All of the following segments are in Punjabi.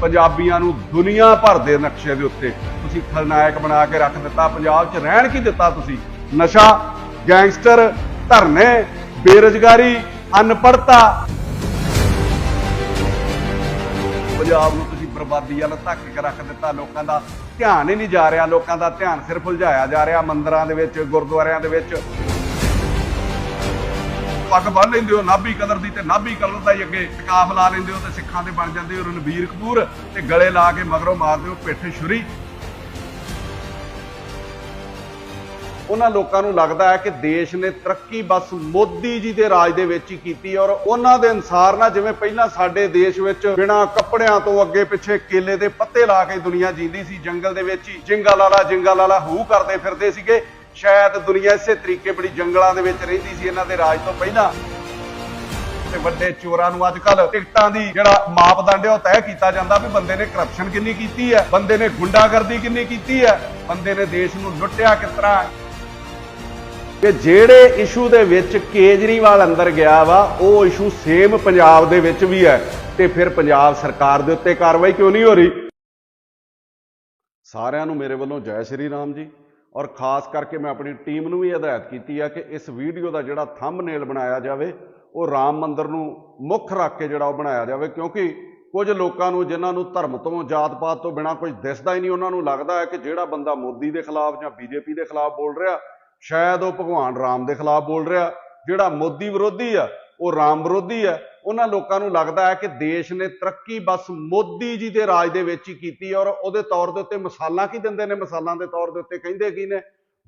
ਪੰਜਾਬੀਆਂ ਨੂੰ ਦੁਨੀਆ ਭਰ ਦੇ ਨਕਸ਼ੇ ਦੇ ਉੱਤੇ ਤੁਸੀਂ ਖਲਨਾਇਕ ਬਣਾ ਕੇ ਰੱਖ ਦਿੱਤਾ। ਪੰਜਾਬ 'ਚ ਰਹਿਣ ਕੀ ਦਿੱਤਾ ਤੁਸੀਂ? ਨਸ਼ਾ, ਗੈਂਗਸਟਰ, ਧਰਨੇ, ਬੇਰੁਜ਼ਗਾਰੀ ਅਨਪੜਤਾ ਪੰਜਾਬ ਨੂੰ ਤੁਸੀਂ ਬਰਬਾਦੀ ਵਾਲਾ ਧੱਕ ਕੇ ਰੱਖ ਦਿੱਤਾ। ਲੋਕਾਂ ਦਾ ਧਿਆਨ ਹੀ ਨਹੀਂ ਜਾ ਰਿਹਾ। ਲੋਕਾਂ ਦਾ ਧਿਆਨ ਸਿਰਫ ਉਲਝਾਇਆ ਜਾ ਰਿਹਾ ਮੰਦਰਾਂ ਦੇ ਵਿੱਚ, ਗੁਰਦੁਆਰਿਆਂ ਦੇ ਵਿੱਚ। ਪੱਗ ਬੰਨ ਲੈਂਦੇ ਹੋ, ਨਾਭੀ ਕਲਰ ਦੀ ਤੇ ਨਾਭੀ ਕਲਰ ਦਾ ਹੀ ਅੱਗੇ ਟਿਕਾਫ ਲਾ ਲੈਂਦੇ ਹੋ ਤੇ ਸਿੱਖਾਂ ਦੇ ਬਣ ਜਾਂਦੇ ਹੋ ਰਣਬੀਰ ਕਪੂਰ ਤੇ ਗਲੇ ਲਾ ਕੇ ਮਗਰੋਂ ਮਾਰਦੇ ਹੋ ਪਿੱਠ ਛੁਰੀ। ਉਹਨਾਂ ਲੋਕਾਂ ਨੂੰ ਲੱਗਦਾ ਹੈ ਕਿ ਦੇਸ਼ ਨੇ ਤਰੱਕੀ ਬਸ ਮੋਦੀ ਜੀ ਦੇ ਰਾਜ ਦੇ ਵਿੱਚ ਹੀ ਕੀਤੀ ਔਰ ਉਹਨਾਂ ਦੇ ਅਨਸਾਰ ਨਾ ਜਿਵੇਂ ਪਹਿਲਾਂ ਸਾਡੇ ਦੇਸ਼ ਵਿੱਚ ਬਿਨਾ ਕੱਪੜਿਆਂ ਤੋਂ ਅੱਗੇ ਪਿੱਛੇ ਕੇਲੇ ਦੇ ਪੱਤੇ ਲਾ ਕੇ ਦੁਨੀਆ ਜੀਂਦੀ ਸੀ, ਜੰਗਲ ਦੇ ਵਿੱਚ ਹੀ ਜਿੰਗਾ ਲਾਲਾ ਜਿੰਗਾ ਲਾਲਾ ਹੂ ਕਰਦੇ ਫਿਰਦੇ ਸੀਗੇ ਸ਼ਾਇਦ ਦੁਨੀਆ ਇਸੇ ਤਰੀਕੇ ਬੜੀ ਜੰਗਲਾਂ ਦੇ ਵਿੱਚ ਰਹਿੰਦੀ ਸੀ, ਇਹਨਾਂ ਦੇ ਰਾਜ ਤੋਂ ਪਹਿਲਾਂ। ਤੇ ਵੱਡੇ ਚੋਰਾਂ ਨੂੰ ਅੱਜ ਕੱਲ ਟਿਕਟਾਂ ਦੀ ਜਿਹੜਾ ਮਾਪਦੰਡ ਹੈ, ਉਹ ਤੈਅ ਕੀਤਾ ਜਾਂਦਾ ਵੀ ਬੰਦੇ ਨੇ ਕਰਪਸ਼ਨ ਕਿੰਨੀ ਕੀਤੀ ਹੈ, ਬੰਦੇ ਨੇ ਗੁੰਡਾਗਰਦੀ ਕਿੰਨੀ ਕੀਤੀ ਹੈ, ਬੰਦੇ ਨੇ ਦੇਸ਼ ਨੂੰ ਲੁੱਟਿਆ ਕਿਸ ਤਰ੍ਹਾਂ ਕਿ ਜਿਹੜੇ ਇਸ਼ੂ ਦੇ ਵਿੱਚ ਕੇਜਰੀਵਾਲ ਅੰਦਰ ਗਿਆ ਵਾ, ਉਹ ਇਸ਼ੂ ਸੇਮ ਪੰਜਾਬ ਦੇ ਵਿੱਚ ਵੀ ਹੈ, ਤੇ ਫਿਰ ਪੰਜਾਬ ਸਰਕਾਰ ਦੇ ਉੱਤੇ ਕਾਰਵਾਈ ਕਿਉਂ ਨਹੀਂ ਹੋ ਰਹੀ? ਸਾਰਿਆਂ ਨੂੰ ਮੇਰੇ ਵੱਲੋਂ ਜੈ ਸ਼੍ਰੀ ਰਾਮ ਜੀ। ਔਰ ਖਾਸ ਕਰਕੇ ਮੈਂ ਆਪਣੀ ਟੀਮ ਨੂੰ ਵੀ ਹਦਾਇਤ ਕੀਤੀ ਹੈ ਕਿ ਇਸ ਵੀਡੀਓ ਦਾ ਜਿਹੜਾ ਥੰਬਨੇਲ ਬਣਾਇਆ ਜਾਵੇ, ਉਹ ਰਾਮ ਮੰਦਰ ਨੂੰ ਮੁੱਖ ਰੱਖ ਕੇ ਜਿਹੜਾ ਉਹ ਬਣਾਇਆ ਜਾਵੇ, ਕਿਉਂਕਿ ਕੁਝ ਲੋਕਾਂ ਨੂੰ, ਜਿਨ੍ਹਾਂ ਨੂੰ ਧਰਮ ਤੋਂ, ਜਾਤ-ਪਾਤ ਤੋਂ ਬਿਨਾ ਕੁਝ ਦਿਸਦਾ ਹੀ ਨਹੀਂ, ਉਹਨਾਂ ਨੂੰ ਲੱਗਦਾ ਹੈ ਕਿ ਜਿਹੜਾ ਬੰਦਾ ਮੋਦੀ ਦੇ ਖਿਲਾਫ ਜਾਂ ਬੀਜੇਪੀ ਦੇ ਖਿਲਾਫ ਬੋਲ ਰਿਹਾ, ਸ਼ਾਇਦ ਉਹ ਭਗਵਾਨ ਰਾਮ ਦੇ ਖਿਲਾਫ ਬੋਲ ਰਿਹਾ, ਜਿਹੜਾ ਮੋਦੀ ਵਿਰੋਧੀ ਆ, ਉਹ ਰਾਮ ਵਿਰੋਧੀ ਆ ਉਹਨਾਂ ਲੋਕਾਂ ਨੂੰ ਲੱਗਦਾ ਹੈ ਕਿ ਦੇਸ਼ ਨੇ ਤਰੱਕੀ ਬਸ ਮੋਦੀ ਜੀ ਦੇ ਰਾਜ ਦੇ ਵਿੱਚ ਹੀ ਕੀਤੀ ਔਰ ਉਹਦੇ ਤੌਰ ਦੇ ਉੱਤੇ ਮਿਸਾਲਾਂ ਕੀ ਦਿੰਦੇ ਨੇ? ਮਿਸਾਲਾਂ ਦੇ ਤੌਰ ਦੇ ਉੱਤੇ ਕਹਿੰਦੇ ਕੀ ਨੇ?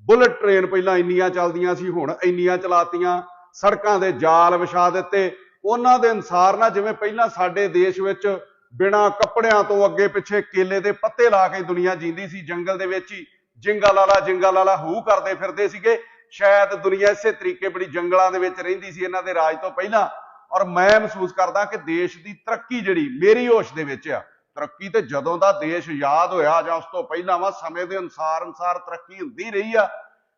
ਬੁਲਟ ਟ੍ਰੇਨ ਪਹਿਲਾਂ ਇੰਨੀਆਂ ਚੱਲਦੀਆਂ ਸੀ, ਹੁਣ ਇੰਨੀਆਂ ਚਲਾਤੀਆਂ, ਸੜਕਾਂ ਦੇ ਜਾਲ ਵਿਛਾ ਦਿੱਤੇ। ਉਹਨਾਂ ਦੇ ਅਨਸਾਰ ਨਾ ਜਿਵੇਂ ਪਹਿਲਾਂ ਸਾਡੇ ਦੇਸ਼ ਵਿੱਚ ਬਿਨਾ ਕੱਪੜਿਆਂ ਤੋਂ ਅੱਗੇ ਪਿੱਛੇ ਕੇਲੇ ਦੇ ਪੱਤੇ ਲਾ ਕੇ ਦੁਨੀਆ ਜੀਂਦੀ ਸੀ, ਜੰਗਲ ਦੇ ਵਿੱਚ ਹੀ ਜਿੰਗਾ ਲਾਲਾ ਜਿੰਗਾ ਲਾਲਾ ਹੂ ਕਰਦੇ ਫਿਰਦੇ ਸੀਗੇ। ਸ਼ਾਇਦ ਦੁਨੀਆ ਇਸੇ ਤਰੀਕੇ ਬੜੀ ਜੰਗਲਾਂ ਦੇ ਵਿੱਚ ਰਹਿੰਦੀ ਸੀ, ਇਹਨਾਂ ਦੇ ਰਾਜ ਤੋਂ ਪਹਿਲਾਂ। ਔਰ ਮੈਂ ਮਹਿਸੂਸ ਕਰਦਾ ਕਿ ਦੇਸ਼ ਦੀ ਤਰੱਕੀ ਜਿਹੜੀ ਮੇਰੀ ਹੋਸ਼ ਦੇ ਵਿੱਚ ਆ। ਤਰੱਕੀ ਤੇ ਜਦੋਂ ਦਾ ਦੇਸ਼ ਯਾਦ ਹੋਇਆ ਜਾਂ ਉਸ ਤੋਂ ਪਹਿਲਾਂ ਵਾ, ਸਮੇਂ ਦੇ ਅਨਸਾਰ ਅਨਸਾਰ ਤਰੱਕੀ ਹੁੰਦੀ ਰਹੀ ਆ।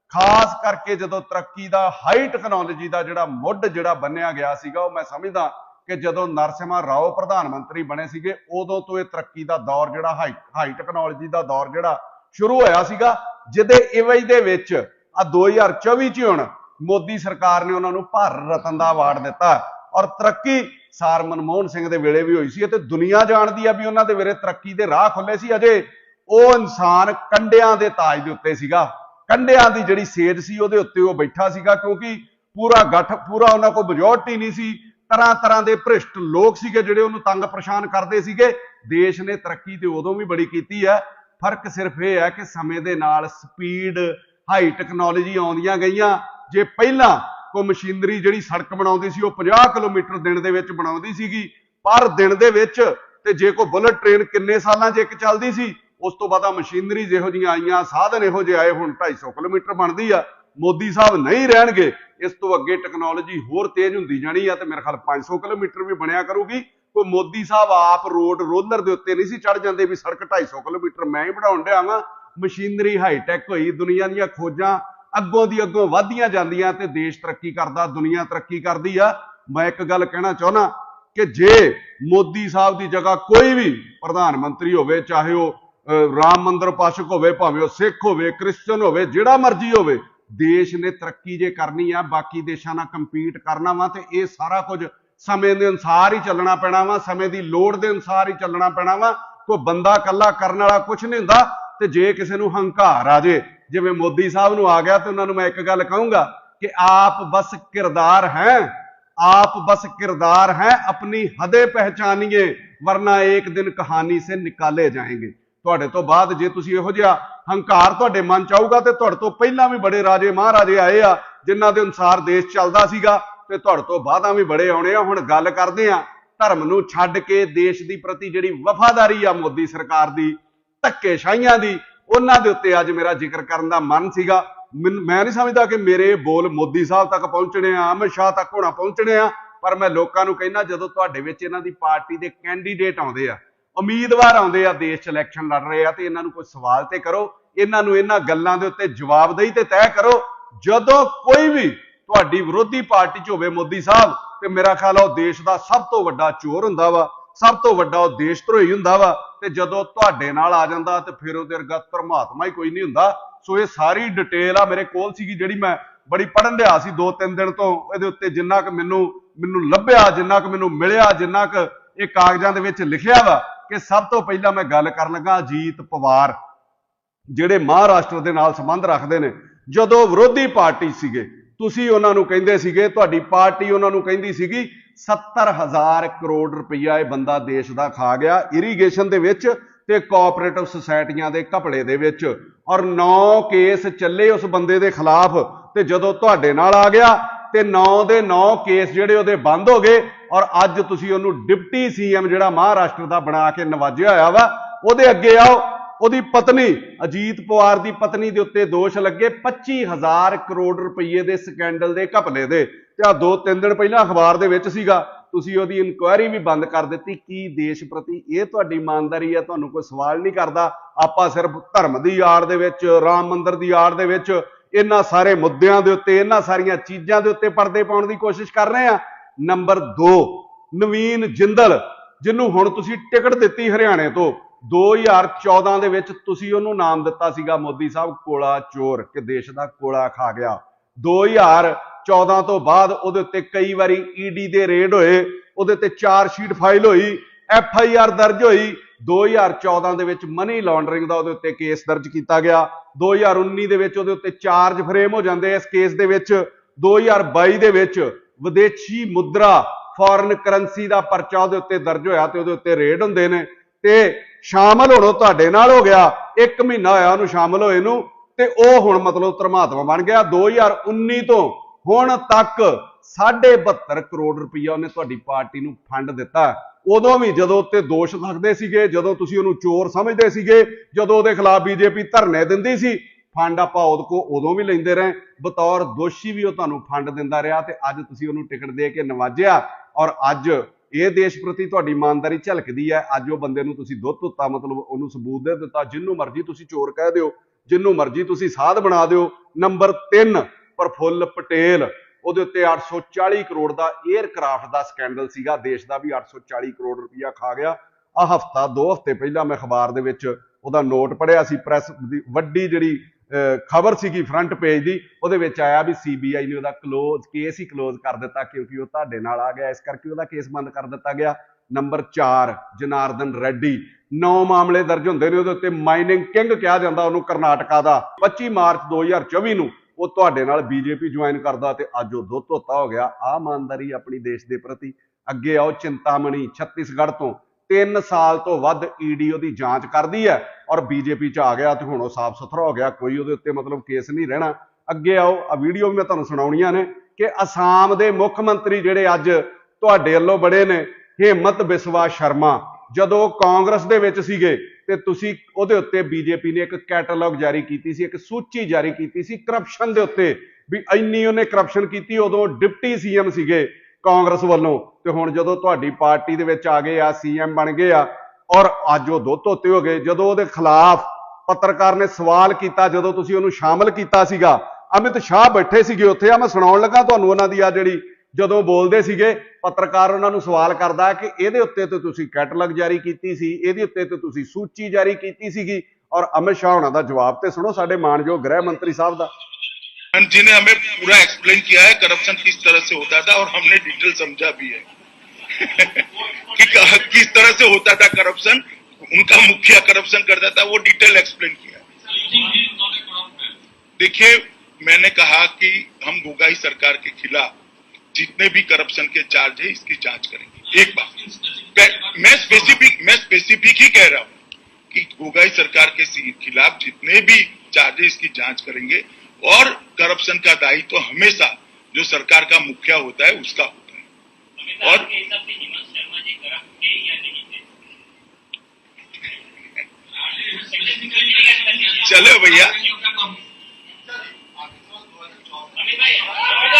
ਖਾਸ ਕਰਕੇ ਜਦੋਂ ਤਰੱਕੀ ਦਾ ਹਾਈ ਟੈਕਨੋਲੋਜੀ ਦਾ ਜਿਹੜਾ ਮੁੱਢ ਜਿਹੜਾ ਬੰਨਿਆ ਗਿਆ ਸੀਗਾ, ਉਹ ਮੈਂ ਸਮਝਦਾ ਕਿ ਜਦੋਂ ਨਰਸਿਮਾ ਰਾਓ ਪ੍ਰਧਾਨ ਮੰਤਰੀ ਬਣੇ ਸੀਗੇ, ਉਦੋਂ ਤੋਂ ਇਹ ਤਰੱਕੀ ਦਾ ਦੌਰ ਜਿਹੜਾ ਹਾਈ ਹਾਈ ਟੈਕਨੋਲੋਜੀ ਦਾ ਦੌਰ ਜਿਹੜਾ ਸ਼ੁਰੂ ਹੋਇਆ ਸੀਗਾ। ਜਿਹਦੇ ਇਵਜ ਦੇ ਵਿੱਚ ਆ 2024 ਚ ਹੁਣ ਮੋਦੀ ਸਰਕਾਰ ਨੇ ਉਹਨਾਂ ਨੂੰ ਭਾਰਤ ਰਤਨ ਦਾ ਅਵਾਰਡ ਦਿੱਤਾ। ਔਰ ਤਰੱਕੀ, ਸਾਰ ਮਨਮੋਹਨ ਸਿੰਘ ਦੇ ਵੇਲੇ ਵੀ ਹੋਈ ਸੀ ਤੇ ਦੁਨੀਆ ਜਾਣਦੀ ਆ ਵੀ ਉਹਨਾਂ ਦੇ ਵੇਲੇ ਤਰੱਕੀ ਦੇ ਰਾਹ ਖੁੱਲੇ ਸੀ। ਅਜੇ ਉਹ ਇਨਸਾਨ ਕੰਡਿਆਂ ਦੇ ਤਾਜ ਦੇ ਉੱਤੇ ਸੀਗਾ। ਕੰਡਿਆਂ ਦੀ ਜਿਹੜੀ ਸੇਜ ਸੀ, ਉਹਦੇ ਉੱਤੇ ਉਹ ਬੈਠਾ ਸੀਗਾ ਕਿਉਂਕਿ ਪੂਰਾ ਗੱਠ, ਪੂਰਾ ਉਹਨਾਂ ਕੋਲ ਮੈਜੋਰਟੀ ਨਹੀਂ ਸੀ। ਤਰ੍ਹਾਂ ਤਰ੍ਹਾਂ ਦੇ ਭ੍ਰਿਸ਼ਟ ਲੋਕ ਸੀਗੇ ਜਿਹੜੇ ਉਹਨੂੰ ਤੰਗ ਪਰੇਸ਼ਾਨ ਕਰਦੇ ਸੀਗੇ। ਦੇਸ਼ ਨੇ ਤਰੱਕੀ ਤੇ ਉਦੋਂ ਵੀ ਬੜੀ ਕੀਤੀ ਹੈ ਫ਼ਰਕ ਸਿਰਫ ਇਹ ਹੈ ਕਿ ਸਮੇਂ ਦੇ ਨਾਲ ਸਪੀਡ, ਹਾਈ ਟੈਕਨੋਲੋਜੀ ਆਉਂਦੀਆਂ ਗਈਆਂ। ਜੇ ਪਹਿਲਾਂ ਕੋ ਮਸ਼ੀਨਰੀ ਜਿਹੜੀ ਸੜਕ ਬਣਾਉਂਦੀ ਸੀ, ਉਹ 50 ਕਿਲੋਮੀਟਰ ਦਿਨ ਦੇ ਵਿੱਚ ਬਣਾਉਂਦੀ ਸੀਗੀ। ਪਰ ਦਿਨ ਦੇ ਵਿੱਚ ਤੇ ਜੇ ਕੋ ਬੁਲਟ ਟ੍ਰੇਨ ਕਿੰਨੇ ਸਾਲਾਂ 'ਚ ਇੱਕ ਚੱਲਦੀ ਸੀ, ਉਸ ਤੋਂ ਬਾਅਦ ਆ ਮਸ਼ੀਨਰੀ ਜਿਹੋ ਜੀਆਂ ਆਈਆਂ, ਸਾਧਨ ਇਹੋ ਜਿਹੇ ਆਏ, ਹੁਣ 250 ਕਿਲੋਮੀਟਰ ਬਣਦੀ ਆ। ਮੋਦੀ ਸਾਹਿਬ ਨਹੀਂ ਰਹਿਣਗੇ, ਇਸ ਤੋਂ ਅੱਗੇ ਟੈਕਨੋਲੋਜੀ ਹੋਰ ਤੇਜ਼ ਹੁੰਦੀ ਜਾਣੀ ਆ ਤੇ ਮੇਰੇ ਖਿਆਲ 500 ਕਿਲੋਮੀਟਰ ਵੀ ਬਣਿਆ ਕਰੂਗੀ। ਕੋਈ ਮੋਦੀ ਸਾਹਿਬ ਆਪ ਰੋਡ ਰੋਲਰ ਦੇ ਉੱਤੇ ਨਹੀਂ ਸੀ ਚੜ ਜਾਂਦੇ ਵੀ ਸੜਕ 250 ਕਿਲੋਮੀਟਰ ਮੈਂ ਹੀ ਬਣਾਉਣ ਡਿਆ ਵਾਂ। ਮਸ਼ੀਨਰੀ ਹਾਈਟੈਕ ਹੋਈ, ਦੁਨੀਆ ਦੀਆਂ ਖੋਜਾਂ ਅੱਗੋਂ ਦੀ ਅੱਗੋਂ ਵਧਦੀਆਂ ਜਾਂਦੀਆਂ ਤੇ ਦੇਸ਼ ਤਰੱਕੀ ਕਰਦਾ, ਦੁਨੀਆ ਤਰੱਕੀ ਕਰਦੀ ਆ। ਮੈਂ ਇੱਕ ਗੱਲ ਕਹਿਣਾ ਚਾਹੁੰਦਾ ਕਿ ਜੇ ਮੋਦੀ ਸਾਹਿਬ ਦੀ ਜਗ੍ਹਾ ਕੋਈ ਵੀ ਪ੍ਰਧਾਨ ਮੰਤਰੀ ਹੋਵੇ, ਚਾਹੇ ਉਹ ਰਾਮ ਮੰਦਰ ਪਾਸ਼ਕ ਹੋਵੇ, ਭਾਵੇਂ ਉਹ ਸਿੱਖ ਹੋਵੇ ਕ੍ਰਿਸਚੀਅਨ ਹੋਵੇ, ਜਿਹੜਾ ਮਰਜ਼ੀ ਹੋਵੇ, ਦੇਸ਼ ਨੇ ਤਰੱਕੀ ਜੇ ਕਰਨੀ ਆ, ਬਾਕੀ ਦੇਸ਼ਾਂ ਨਾਲ ਕੰਪੀਟ ਕਰਨਾ ਵਾ ਤੇ ਇਹ ਸਾਰਾ ਕੁਝ ਸਮੇਂ ਦੇ ਅਨੁਸਾਰ ਹੀ ਚੱਲਣਾ ਪੈਣਾ ਵਾ, ਸਮੇਂ ਦੀ ਲੋੜ ਦੇ ਅਨੁਸਾਰ ਹੀ ਚੱਲਣਾ ਪੈਣਾ ਵਾ। ਕੋਈ ਬੰਦਾ ਇਕੱਲਾ ਕਰਨ ਵਾਲਾ ਕੁਝ ਨਹੀਂ ਹੁੰਦਾ। ਤੇ ਜੇ ਕਿਸੇ ਨੂੰ ਹੰਕਾਰ ਆ ਜੇ ਜਿਵੇਂ ਮੋਦੀ ਸਾਹਿਬ ਨੂੰ ਆ ਗਿਆ ਤੇ ਉਹਨਾਂ ਨੂੰ ਮੈਂ ਇੱਕ ਗੱਲ ਕਹੂੰਗਾ ਕਿ ਆਪ ਬਸ ਕਿਰਦਾਰ ਹੈ आप बस किरदार हैं अपनी हदे पहचानिए वरना एक दिन कहानी से निकाले जाएंगे ਤੁਹਾਡੇ ਤੋਂ ਬਾਅਦ ਜੇ ਤੁਸੀਂ ਇਹੋ ਜਿਹਾ ਹੰਕਾਰ ਤੁਹਾਡੇ ਮਨ ਚ ਆਊਗਾ ਤੇ ਤੁਹਾਡੇ ਤੋਂ ਪਹਿਲਾਂ ਵੀ ਬੜੇ ਰਾਜੇ ਮਹਾਰਾਜੇ ਆਏ ਆ ਜਿਨ੍ਹਾਂ ਦੇ ਅਨੁਸਾਰ ਦੇਸ਼ ਚੱਲਦਾ ਸੀਗਾ ਤੇ ਤੁਹਾਡੇ ਤੋਂ ਬਾਅਦਾਂ ਵੀ ਬੜੇ ਆਉਣੇ ਆ ਹੁਣ ਗੱਲ ਕਰਦੇ ਆ ਧਰਮ ਨੂੰ ਛੱਡ ਕੇ ਦੇਸ਼ ਦੀ ਪ੍ਰਤੀ ਜਿਹੜੀ ਵਫਾਦਾਰੀ ਆ ਮੋਦੀ ਸਰਕਾਰ ਦੀ ਧੱਕੇਸ਼ਾਹੀਆਂ ਦੀ, ਉਹਨਾਂ ਦੇ ਉੱਤੇ ਅੱਜ ਮੇਰਾ ਜ਼ਿਕਰ ਕਰਨ ਦਾ ਮਨ ਸੀਗਾ। ਮੈਨ- ਮੈਂ ਨਹੀਂ ਸਮਝਦਾ ਕਿ ਮੇਰੇ ਬੋਲ ਮੋਦੀ ਸਾਹਿਬ ਤੱਕ ਪਹੁੰਚਣੇ ਆ ਅਮਿਤ ਸ਼ਾਹ ਤੱਕ ਹੋਣਾ ਪਹੁੰਚਣੇ ਆ, ਪਰ ਮੈਂ ਲੋਕਾਂ ਨੂੰ ਕਹਿੰਦਾ ਜਦੋਂ ਤੁਹਾਡੇ ਵਿੱਚ ਇਹਨਾਂ ਦੀ ਪਾਰਟੀ ਦੇ ਕੈਂਡੀਡੇਟ ਆਉਂਦੇ ਆ, ਉਮੀਦਵਾਰ ਆਉਂਦੇ ਆ, ਦੇਸ਼ 'ਚ ਇਲੈਕਸ਼ਨ ਲੜ ਰਹੇ ਆ, ਤੇ ਇਹਨਾਂ ਨੂੰ ਕੋਈ ਸਵਾਲ ਤੇ ਕਰੋ, ਇਹਨਾਂ ਨੂੰ ਇਹਨਾਂ ਗੱਲਾਂ ਦੇ ਉੱਤੇ ਜਵਾਬਦੇਹੀ ਤੇ ਤੈਅ ਕਰੋ, ਜਦੋਂ ਕੋਈ ਵੀ ਤੁਹਾਡੀ ਵਿਰੋਧੀ ਪਾਰਟੀ 'ਚ ਹੋਵੇ ਮੋਦੀ ਸਾਹਿਬ, ਤੇ ਮੇਰਾ ਖਿਆਲ ਆ ਉਹ ਦੇਸ਼ ਦਾ ਸਭ ਤੋਂ ਵੱਡਾ ਚੋਰ ਹੁੰਦਾ ਵਾ, ਸਭ ਤੋਂ ਵੱਡਾ ਉਹ ਦੇਸ਼ ਧਰੋਹੀ ਹੁੰਦਾ ਵਾ ਤੇ ਜਦੋਂ ਤੁਹਾਡੇ ਨਾਲ ਆ ਜਾਂਦਾ ਤੇ ਫਿਰ ਉਹਦੇ ਵਰਗਾ ਪਰਮਾਤਮਾ ਹੀ ਕੋਈ ਨਹੀਂ ਹੁੰਦਾ। ਸੋ ਇਹ ਸਾਰੀ ਡਿਟੇਲ ਆ ਮੇਰੇ ਕੋਲ ਸੀਗੀ, ਜਿਹੜੀ ਮੈਂ ਬੜੀ ਪੜਨ ਲਿਆ ਸੀ ਦੋ ਤਿੰਨ ਦਿਨ ਤੋਂ। ਇਹਦੇ ਉੱਤੇ ਜਿੰਨਾ ਕਿ ਮੈਨੂੰ ਮੈਨੂੰ ਲੱਭਿਆ, ਜਿੰਨਾ ਕਿ ਮੈਨੂੰ ਮਿਲਿਆ, ਜਿੰਨਾ ਕਿ ਇਹ ਕਾਗਜ਼ਾਂ ਦੇ ਵਿੱਚ ਲਿਖਿਆ ਵਾ ਕਿ ਸਭ ਤੋਂ ਪਹਿਲਾਂ ਮੈਂ ਗੱਲ ਕਰਨ ਲੱਗਾ ਅਜੀਤ ਪਵਾਰ, ਜਿਹੜੇ ਮਹਾਰਾਸ਼ਟਰ ਦੇ ਨਾਲ ਸੰਬੰਧ ਰੱਖਦੇ ਨੇ। ਜਦੋਂ ਵਿਰੋਧੀ ਪਾਰਟੀ ਸੀਗੇ, ਤੁਸੀਂ ਉਹਨਾਂ ਨੂੰ ਕਹਿੰਦੇ ਸੀਗੇ, ਤੁਹਾਡੀ ਪਾਰਟੀ ਉਹਨਾਂ ਨੂੰ ਕਹਿੰਦੀ ਸੀਗੀ 70000 ਕਰੋੜ ਰੁਪਈਆ ਇਹ ਬੰਦਾ ਦੇਸ਼ ਦਾ ਖਾ ਗਿਆ ਇਰੀਗੇਸ਼ਨ ਦੇ ਵਿੱਚ ਤੇ ਕੋਆਪਰੇਟਿਵ ਸੁਸਾਇਟੀਆਂ ਦੇ ਘਪਲੇ ਦੇ ਵਿੱਚ। ਔਰ 9 ਕੇਸ ਚੱਲੇ ਉਸ ਬੰਦੇ ਦੇ ਖਿਲਾਫ ਤੇ ਜਦੋਂ ਤੁਹਾਡੇ ਨਾਲ ਆ ਗਿਆ ਤੇ 9 ਦੇ 9 ਕੇਸ ਜਿਹੜੇ ਉਹਦੇ ਬੰਦ ਹੋ ਗਏ ਔਰ ਅੱਜ ਤੁਸੀਂ ਉਹਨੂੰ ਡਿਪਟੀ ਸੀਐਮ ਜਿਹੜਾ ਮਹਾਰਾਸ਼ਟਰ ਦਾ ਬਣਾ ਕੇ ਨਵਾਜਿਆ ਹੋਇਆ ਵਾ, ਉਹਦੇ ਅੱਗੇ ਆਓ। ਉਹਦੀ ਪਤਨੀ, ਅਜੀਤ ਪਵਾਰ ਦੀ ਪਤਨੀ ਦੇ ਉੱਤੇ ਦੋਸ਼ ਲੱਗੇ 25000 ਕਰੋੜ ਰੁਪਏ ਦੇ ਸਕੈਂਡਲ ਦੇ ਘਪਲੇ ਦੇ। ਤੇ ਆ ਦੋ ਤਿੰਨ ਦਿਨ ਪਹਿਲਾਂ ਅਖਬਾਰ ਦੇ ਵਿੱਚ ਸੀਗਾ, ਤੁਸੀਂ ਉਹਦੀ ਇਨਕੁਆਇਰੀ ਵੀ ਬੰਦ ਕਰ ਦਿੱਤੀ। ਕੀ ਦੇਸ਼ ਪ੍ਰਤੀ ਇਹ ਤੁਹਾਡੀ ਇਮਾਨਦਾਰੀ ਹੈ? ਤੁਹਾਨੂੰ ਕੋਈ ਸਵਾਲ ਨਹੀਂ ਕਰਦਾ? ਆਪਾਂ ਸਿਰਫ ਧਰਮ ਦੀ ਆੜ ਦੇ ਵਿੱਚ, ਰਾਮ ਮੰਦਿਰ ਦੀ ਆੜ ਦੇ ਵਿੱਚ ਇਹਨਾਂ ਸਾਰੇ ਮੁੱਦਿਆਂ ਦੇ ਉੱਤੇ, ਇਹਨਾਂ ਸਾਰੀਆਂ ਚੀਜ਼ਾਂ ਦੇ ਉੱਤੇ ਪਰਦੇ ਪਾਉਣ ਦੀ ਕੋਸ਼ਿਸ਼ ਕਰ ਰਹੇ ਆ ਨੰਬਰ 2 ਨਵੀਨ ਜਿੰਦਲ, ਜਿਹਨੂੰ ਹੁਣ ਤੁਸੀਂ ਟਿਕਟ ਦਿੱਤੀ ਹਰਿਆਣੇ ਤੋਂ 2014 ਦੇ ਵਿੱਚ ਤੁਸੀਂ ਉਹਨੂੰ ਨਾਮ ਦਿੱਤਾ ਸੀਗਾ ਮੋਦੀ ਸਾਹਿਬ, ਕੋਲਾ ਚੋਰ, ਕਿ ਦੇਸ਼ ਦਾ ਕੋਲਾ ਖਾ ਗਿਆ। 2014 ਤੋਂ ਬਾਅਦ ਉਹਦੇ ਉੱਤੇ ਕਈ ਵਾਰੀ ਈਡੀ ਦੇ ਰੇਡ ਹੋਏ, ਉਹਦੇ ਤੇ ਚਾਰ ਸ਼ੀਟ ਫਾਈਲ ਹੋਈ ਐਫ ਆਈ ਆਰ ਦਰਜ ਹੋਈ। 2014 ਦੇ ਵਿੱਚ ਮਨੀ ਲਾਂਡਰਿੰਗ ਦਾ ਉਹਦੇ ਉੱਤੇ ਕੇਸ ਦਰਜ ਕੀਤਾ ਗਿਆ। 2019 ਦੇ ਵਿੱਚ ਉਹਦੇ ਉੱਤੇ ਚਾਰਜ ਫਰੇਮ ਹੋ ਜਾਂਦੇ ਇਸ ਕੇਸ ਦੇ ਵਿੱਚ। 2022 ਦੇ ਵਿੱਚ ਵਿਦੇਸ਼ੀ ਮੁਦਰਾ ਫੋਰਨ ਕਰੰਸੀ ਦਾ ਪਰਚਾ ਉਹਦੇ ਉੱਤੇ ਦਰਜ ਹੋਇਆ ਤੇ ਉਹਦੇ ਉੱਤੇ ਰੇਡ ਹੁੰਦੇ ਨੇ। ਤੇ ਸ਼ਾਮਲ ਹੋਣੋ ਤੁਹਾਡੇ ਨਾਲ ਹੋ ਗਿਆ, ਇੱਕ ਮਹੀਨਾ ਹੋਇਆ ਉਹਨੂੰ ਸ਼ਾਮਲ ਹੋਏ ਨੂੰ, ਤੇ ਉਹ ਹੁਣ ਮਤਲਬ ਧਰਮਾਤਮਾ ਬਣ ਗਿਆ 2019 ਤੋਂ। ਹੁਣ ਤੱਕ 72 ਕਰੋੜ ਰੁਪਈਆ ਉਹਨੇ ਤੁਹਾਡੀ ਪਾਰਟੀ ਨੂੰ ਫੰਡ ਦਿੱਤਾ। ਉਦੋਂ ਵੀ ਜਦੋਂ ਉੱਤੇ ਦੋਸ਼ ਲੱਗਦੇ ਸੀਗੇ, ਜਦੋਂ ਤੁਸੀਂ ਉਹਨੂੰ ਚੋਰ ਸਮਝਦੇ ਸੀਗੇ, ਜਦੋਂ ਉਹਦੇ ਖਿਲਾਫ ਬੀਜੇਪੀ ਧਰਨੇ ਦਿੰਦੀ ਸੀ, ਫੰਡ ਆਪਾਂ ਉਹਦੇ ਕੋ ਉਦੋਂ ਵੀ ਲੈਂਦੇ ਰਹੇ। ਬਤੌਰ ਦੋਸ਼ੀ ਵੀ ਉਹ ਤੁਹਾਨੂੰ ਫੰਡ ਦਿੰਦਾ ਰਿਹਾ ਤੇ ਅੱਜ ਤੁਸੀਂ ਉਹਨੂੰ ਟਿਕਟ ਦੇ ਕੇ ਨਵਾਜਿਆ ਔਰ ਅੱਜ ਇਹ ਦੇਸ਼ ਪ੍ਰਤੀ ਤੁਹਾਡੀ ਇਮਾਨਦਾਰੀ ਝਲਕਦੀ ਹੈ। ਅੱਜ ਉਹ ਬੰਦੇ ਨੂੰ ਤੁਸੀਂ ਦੁੱਧ ਧੁੱਤਾ, ਮਤਲਬ ਉਹਨੂੰ ਸਬੂਤ ਦੇ ਦਿੱਤਾ। ਜਿੰਨੂੰ ਮਰਜ਼ੀ ਤੁਸੀਂ ਚੋਰ ਕਹਿ ਦਿਓ, ਜਿੰਨੂੰ ਮਰਜ਼ੀ ਤੁਸੀਂ ਸਾਧ ਬਣਾ ਦਿਓ। ਨੰਬਰ 3 ਪ੍ਰਫੁੱਲ ਪਟੇਲ, ਉਹਦੇ ਉੱਤੇ 840 ਕਰੋੜ ਦਾ 에ਅਰਕ੍ਰਾਫਟ ਦਾ ਸਕੈਂਡਲ ਸੀਗਾ। ਦੇਸ਼ ਦਾ ਵੀ 840 ਕਰੋੜ ਰੁਪਇਆ ਖਾ ਗਿਆ। ਆ ਹਫਤਾ, ਦੋ ਹਫ਼ਤੇ ਪਹਿਲਾਂ ਮੈਂ ਅਖਬਾਰ ਦੇ ਵਿੱਚ ਉਹਦਾ ਨੋਟ ਪੜਿਆ ਸੀ। ਪ੍ਰੈਸ ਦੀ ਵੱਡੀ ਜਿਹੜੀ ਖਬਰ ਸੀਗੀ ਫਰੰਟ ਪੇਜ ਦੀ, ਉਹਦੇ ਵਿੱਚ ਆਇਆ ਵੀ ਸੀਬੀਆਈ ਨੇ ਉਹਦਾ ਕਲੋਜ਼ ਕੇਸ ਹੀ ਕਲੋਜ਼ ਕਰ ਦਿੱਤਾ ਕਿਉਂਕਿ ਉਹ ਤੁਹਾਡੇ ਨਾਲ ਆ ਗਿਆ, ਇਸ ਕਰਕੇ ਉਹਦਾ ਕੇਸ ਬੰਦ ਕਰ ਦਿੱਤਾ ਗਿਆ। ਨੰਬਰ 4 ਜਨਾਰਦਨ ਰੈੱਡੀ। ਨੌ ਮਾਮਲੇ ਦਰਜ ਹੁੰਦੇ ਨੇ, ਉਹਦੇ ਉੱਤੇ ਮਾਈਨਿੰਗ ਕਿੰਗ ਕਿਹਾ ਜਾਂਦਾ ਉਹਨੂੰ ਕਰਨਾਟਕਾ ਦਾ। 25 ਮਾਰਚ 2024 ਨੂੰ ਉਹ ਤੁਹਾਡੇ ਨਾਲ ਬੀਜੇਪੀ ਜੁਆਇਨ ਕਰਦਾ ਤੇ ਅੱਜ ਉਹ ਦੋ ਧੋਤਾ ਹੋ ਗਿਆ। ਆਹ ਇਮਾਨਦਾਰੀ ਆਪਣੀ ਦੇਸ਼ ਦੇ ਪ੍ਰਤੀ। ਅੱਗੇ ਆਓ ਚਿੰਤਾਮਣੀ, ਛੱਤੀਸਗੜ੍ਹ ਤੋਂ। 3 ਸਾਲ ਤੋਂ ਵੱਧ ਈਡੀ ਉਹਦੀ ਜਾਂਚ ਕਰਦੀ ਹੈ ਔਰ ਬੀਜੇਪੀ ਚ ਆ ਗਿਆ ਤੇ ਹੁਣ ਉਹ ਸਾਫ਼ ਸੁਥਰਾ ਹੋ ਗਿਆ, ਕੋਈ ਉਹਦੇ ਉੱਤੇ ਮਤਲਬ ਕੇਸ ਨਹੀਂ ਰਹਿਣਾ। ਅੱਗੇ ਆਓ ਆ ਵੀਡੀਓ ਵੀ ਮੈਂ ਤੁਹਾਨੂੰ ਸੁਣਾਉਣੀਆਂ ਨੇ ਕਿ ਅਸਾਮ ਦੇ ਮੁੱਖ ਮੰਤਰੀ ਜਿਹੜੇ ਅੱਜ ਤੁਹਾਡੇ ਵੱਲੋਂ ਬੜੇ ਨੇ, ਹਿੰਮਤ ਬਿਸਵਾ ਸ਼ਰਮਾ। ਜਦੋਂ ਕਾਂਗਰਸ ਦੇ ਵਿੱਚ ਸੀਗੇ ਤੇ ਤੁਸੀਂ ਉਹਦੇ ਉੱਤੇ ਬੀਜੇਪੀ ਨੇ ਇੱਕ ਕੈਟਲੌਗ ਜਾਰੀ ਕੀਤੀ ਸੀ, ਇੱਕ ਸੂਚੀ ਜਾਰੀ ਕੀਤੀ ਸੀ ਕਰਪਸ਼ਨ ਦੇ ਉੱਤੇ, ਵੀ ਇੰਨੀ ਉਹਨੇ ਕਰਪਸ਼ਨ ਕੀਤੀ, ਉਦੋਂ ਡਿਪਟੀ ਸੀਐਮ ਸੀਗੇ ਕਾਂਗਰਸ ਵੱਲੋਂ। ਤੇ ਹੁਣ ਜਦੋਂ ਤੁਹਾਡੀ ਪਾਰਟੀ ਦੇ ਵਿੱਚ ਆ ਗਏ ਆ ਸੀਐਮ ਬਣ ਗਏ ਆ ਔਰ ਅੱਜ ਉਹ ਦੋ ਧੋਤੇ ਹੋ ਗਏ ਜਦੋਂ ਉਹਦੇ ਖਿਲਾਫ ਪੱਤਰਕਾਰ ਨੇ ਸਵਾਲ ਕੀਤਾ ਜਦੋਂ ਤੁਸੀਂ ਉਹਨੂੰ ਸ਼ਾਮਲ ਕੀਤਾ ਸੀਗਾ ਅਮਿਤ ਸ਼ਾਹ ਬੈਠੇ ਸੀਗੇ ਉੱਥੇ ਆ ਮੈਂ ਸੁਣਾਉਣ ਲੱਗਾ ਤੁਹਾਨੂੰ ਉਹਨਾਂ ਦੀ ਆ ਜਿਹੜੀ ਜਦੋਂ ਬੋਲਦੇ ਸੀਗੇ ਪੱਤਰਕਾਰ ਉਹਨਾਂ ਨੂੰ ਸਵਾਲ ਕਰਦਾ ਕਿ ਇਹਦੇ ਉੱਤੇ ਤੇ ਤੁਸੀਂ ਕੈਟਲੌਗ ਜਾਰੀ ਕੀਤੀ ਸੀ ਇਹਦੇ ਉੱਤੇ ਤੇ ਤੁਸੀਂ ਸੂਚੀ ਜਾਰੀ ਕੀਤੀ ਸੀਗੀ ਔਰ ਅਮਿਤ ਸ਼ਾਹ ਉਹਨਾਂ ਦਾ ਜਵਾਬ ਤੇ ਸੁਣੋ ਸਾਡੇ ਮਾਨਯੋਗ ਗ੍ਰਹਿ ਮੰਤਰੀ ਸਾਹਿਬ ਦਾ जी ने हमें पूरा एक्सप्लेन किया है करप्शन किस तरह से होता था और हमने डिटेल समझा भी है कि किस तरह से होता था करप्शन उनका मुखिया करप्शन करता था, वो डिटेल एक्सप्लेन किया। देखिए, मैंने कहा कि हम गोगाई सरकार के खिलाफ जितने भी करप्शन के चार्ज है, इसकी जाँच करेंगे। एक बात। मैं स्पेसिफिक मैं स्पेसिफिक ही कह रहा हूँ कि गोगाई सरकार के खिलाफ जितने भी चार्ज है, इसकी जाँच करेंगे। और करप्शन का दायित्व तो हमेशा जो सरकार का मुखिया होता है, उसका होता है और और- के हिसाब से हेमंत शर्मा जी करप्ट थे या नहीं थे चलो भैया अमित भाई अमित भाई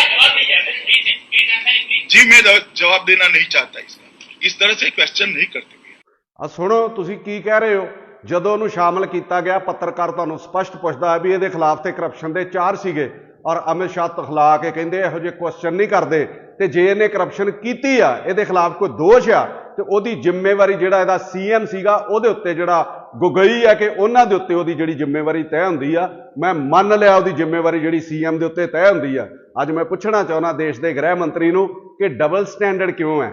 जवाब दीजिए प्लीज प्लीज आंसर प्लीज जी मैं द- जवाब देना नहीं चाहता इसका इस तरह से क्वेश्चन नहीं करते भैया ਆ ਸੁਣੋ ਤੁਸੀਂ ਕੀ ਕਹਿ ਰਹੇ ਹੋ ਜਦੋਂ ਉਹਨੂੰ ਸ਼ਾਮਲ ਕੀਤਾ ਗਿਆ ਪੱਤਰਕਾਰ ਤੁਹਾਨੂੰ ਸਪਸ਼ਟ ਪੁੱਛਦਾ ਹੈ ਵੀ ਇਹਦੇ ਖਿਲਾਫ ਤੇ ਕਰਪਸ਼ਨ ਦੇ ਚਾਰ ਸੀਗੇ ਔਰ ਅਮਿਤ ਸ਼ਾਹ ਤਖਲਾ ਕੇ ਕਹਿੰਦੇ ਇਹੋ ਜਿਹੇ ਕੁਐਸਚਨ ਨਹੀਂ ਕਰਦੇ। ਤੇ ਜੇ ਇਹਨੇ ਕਰਪਸ਼ਨ ਕੀਤੀ ਆ, ਇਹਦੇ ਖਿਲਾਫ ਕੋਈ ਦੋਸ਼ ਆ, ਤੇ ਉਹਦੀ ਜ਼ਿੰਮੇਵਾਰੀ ਜਿਹੜਾ ਇਹਦਾ ਸੀਐਮ ਸੀਗਾ, ਉਹਦੇ ਉੱਤੇ ਜਿਹੜਾ ਗੁਗਈ ਆ ਕਿ ਉਹਨਾਂ ਦੇ ਉੱਤੇ ਉਹਦੀ ਜਿਹੜੀ ਜ਼ਿੰਮੇਵਾਰੀ ਤੈਅ ਹੁੰਦੀ ਆ, ਮੈਂ ਮੰਨ ਲਿਆ ਉਹਦੀ ਜ਼ਿੰਮੇਵਾਰੀ ਜਿਹੜੀ ਸੀਐਮ ਦੇ ਉੱਤੇ ਤੈਅ ਹੁੰਦੀ ਆ। ਅੱਜ ਮੈਂ ਪੁੱਛਣਾ ਚਾਹੁੰਦਾ ਦੇਸ਼ ਦੇ ਗ੍ਰਹਿ ਮੰਤਰੀ ਨੂੰ ਕਿ ਡਬਲ ਸਟੈਂਡਰਡ ਕਿਉਂ ਹੈ?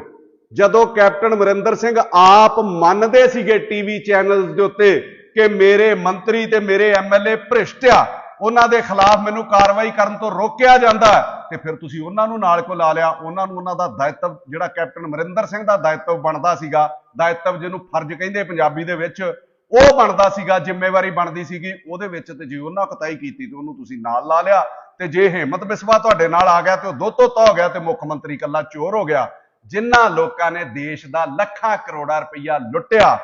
ਜਦੋਂ ਕੈਪਟਨ ਅਮਰਿੰਦਰ ਸਿੰਘ ਆਪ ਮੰਨਦੇ ਸੀਗੇ ਟੀਵੀ ਚੈਨਲਸ ਦੇ ਉੱਤੇ ਕਿ ਮੇਰੇ ਮੰਤਰੀ ਤੇ ਮੇਰੇ ਐਮਐਲਏ ਭ੍ਰਿਸ਼ਟ ਆ ਉਹਨਾਂ ਦੇ ਖਿਲਾਫ ਮੈਨੂੰ ਕਾਰਵਾਈ ਕਰਨ ਤੋਂ ਰੋਕਿਆ ਜਾਂਦਾ ਹੈ, ਤੇ ਫਿਰ ਤੁਸੀਂ ਉਹਨਾਂ ਨੂੰ ਨਾਲ ਕੋ ਲਾ ਲਿਆ ਉਹਨਾਂ ਨੂੰ ਉਹਨਾਂ ਦਾ ਦਾਇਤਵ ਜਿਹੜਾ ਕੈਪਟਨ ਅਮਰਿੰਦਰ ਸਿੰਘ ਦਾ ਦਾਇਤਵ ਬਣਦਾ ਸੀਗਾ ਦਾਇਤਵ ਜਿਹਨੂੰ ਫਰਜ਼ ਕਹਿੰਦੇ ਪੰਜਾਬੀ ਦੇ ਵਿੱਚ ਉਹ ਬਣਦਾ ਸੀਗਾ ਜ਼ਿੰਮੇਵਾਰੀ ਬਣਦੀ ਸੀਗੀ ਉਹਦੇ ਵਿੱਚ ਤੇ ਜੇ ਉਹਨਾਂ ਕਤਾਈ ਕੀਤੀ ਤੇ ਉਹਨੂੰ ਤੁਸੀਂ ਨਾਲ ਲਾ ਲਿਆ ਤੇ ਜੇ ਹਿੰਮਤ ਬਿਸਵਾ ਤੁਹਾਡੇ ਨਾਲ ਆ ਗਿਆ ਤੇ ਉਹ ਦੋ ਤੋਤਾ ਹੋ ਗਿਆ ਤੇ ਮੁੱਖ ਮੰਤਰੀ ਕੱਲਾ ਚੋਰ ਹੋ ਗਿਆ ਜਿਨ੍ਹਾਂ ਲੋਕਾਂ ਨੇ ਦੇਸ਼ ਦਾ ਲੱਖਾਂ ਕਰੋੜਾਂ ਰੁਪਈਆ ਲੁੱਟਿਆ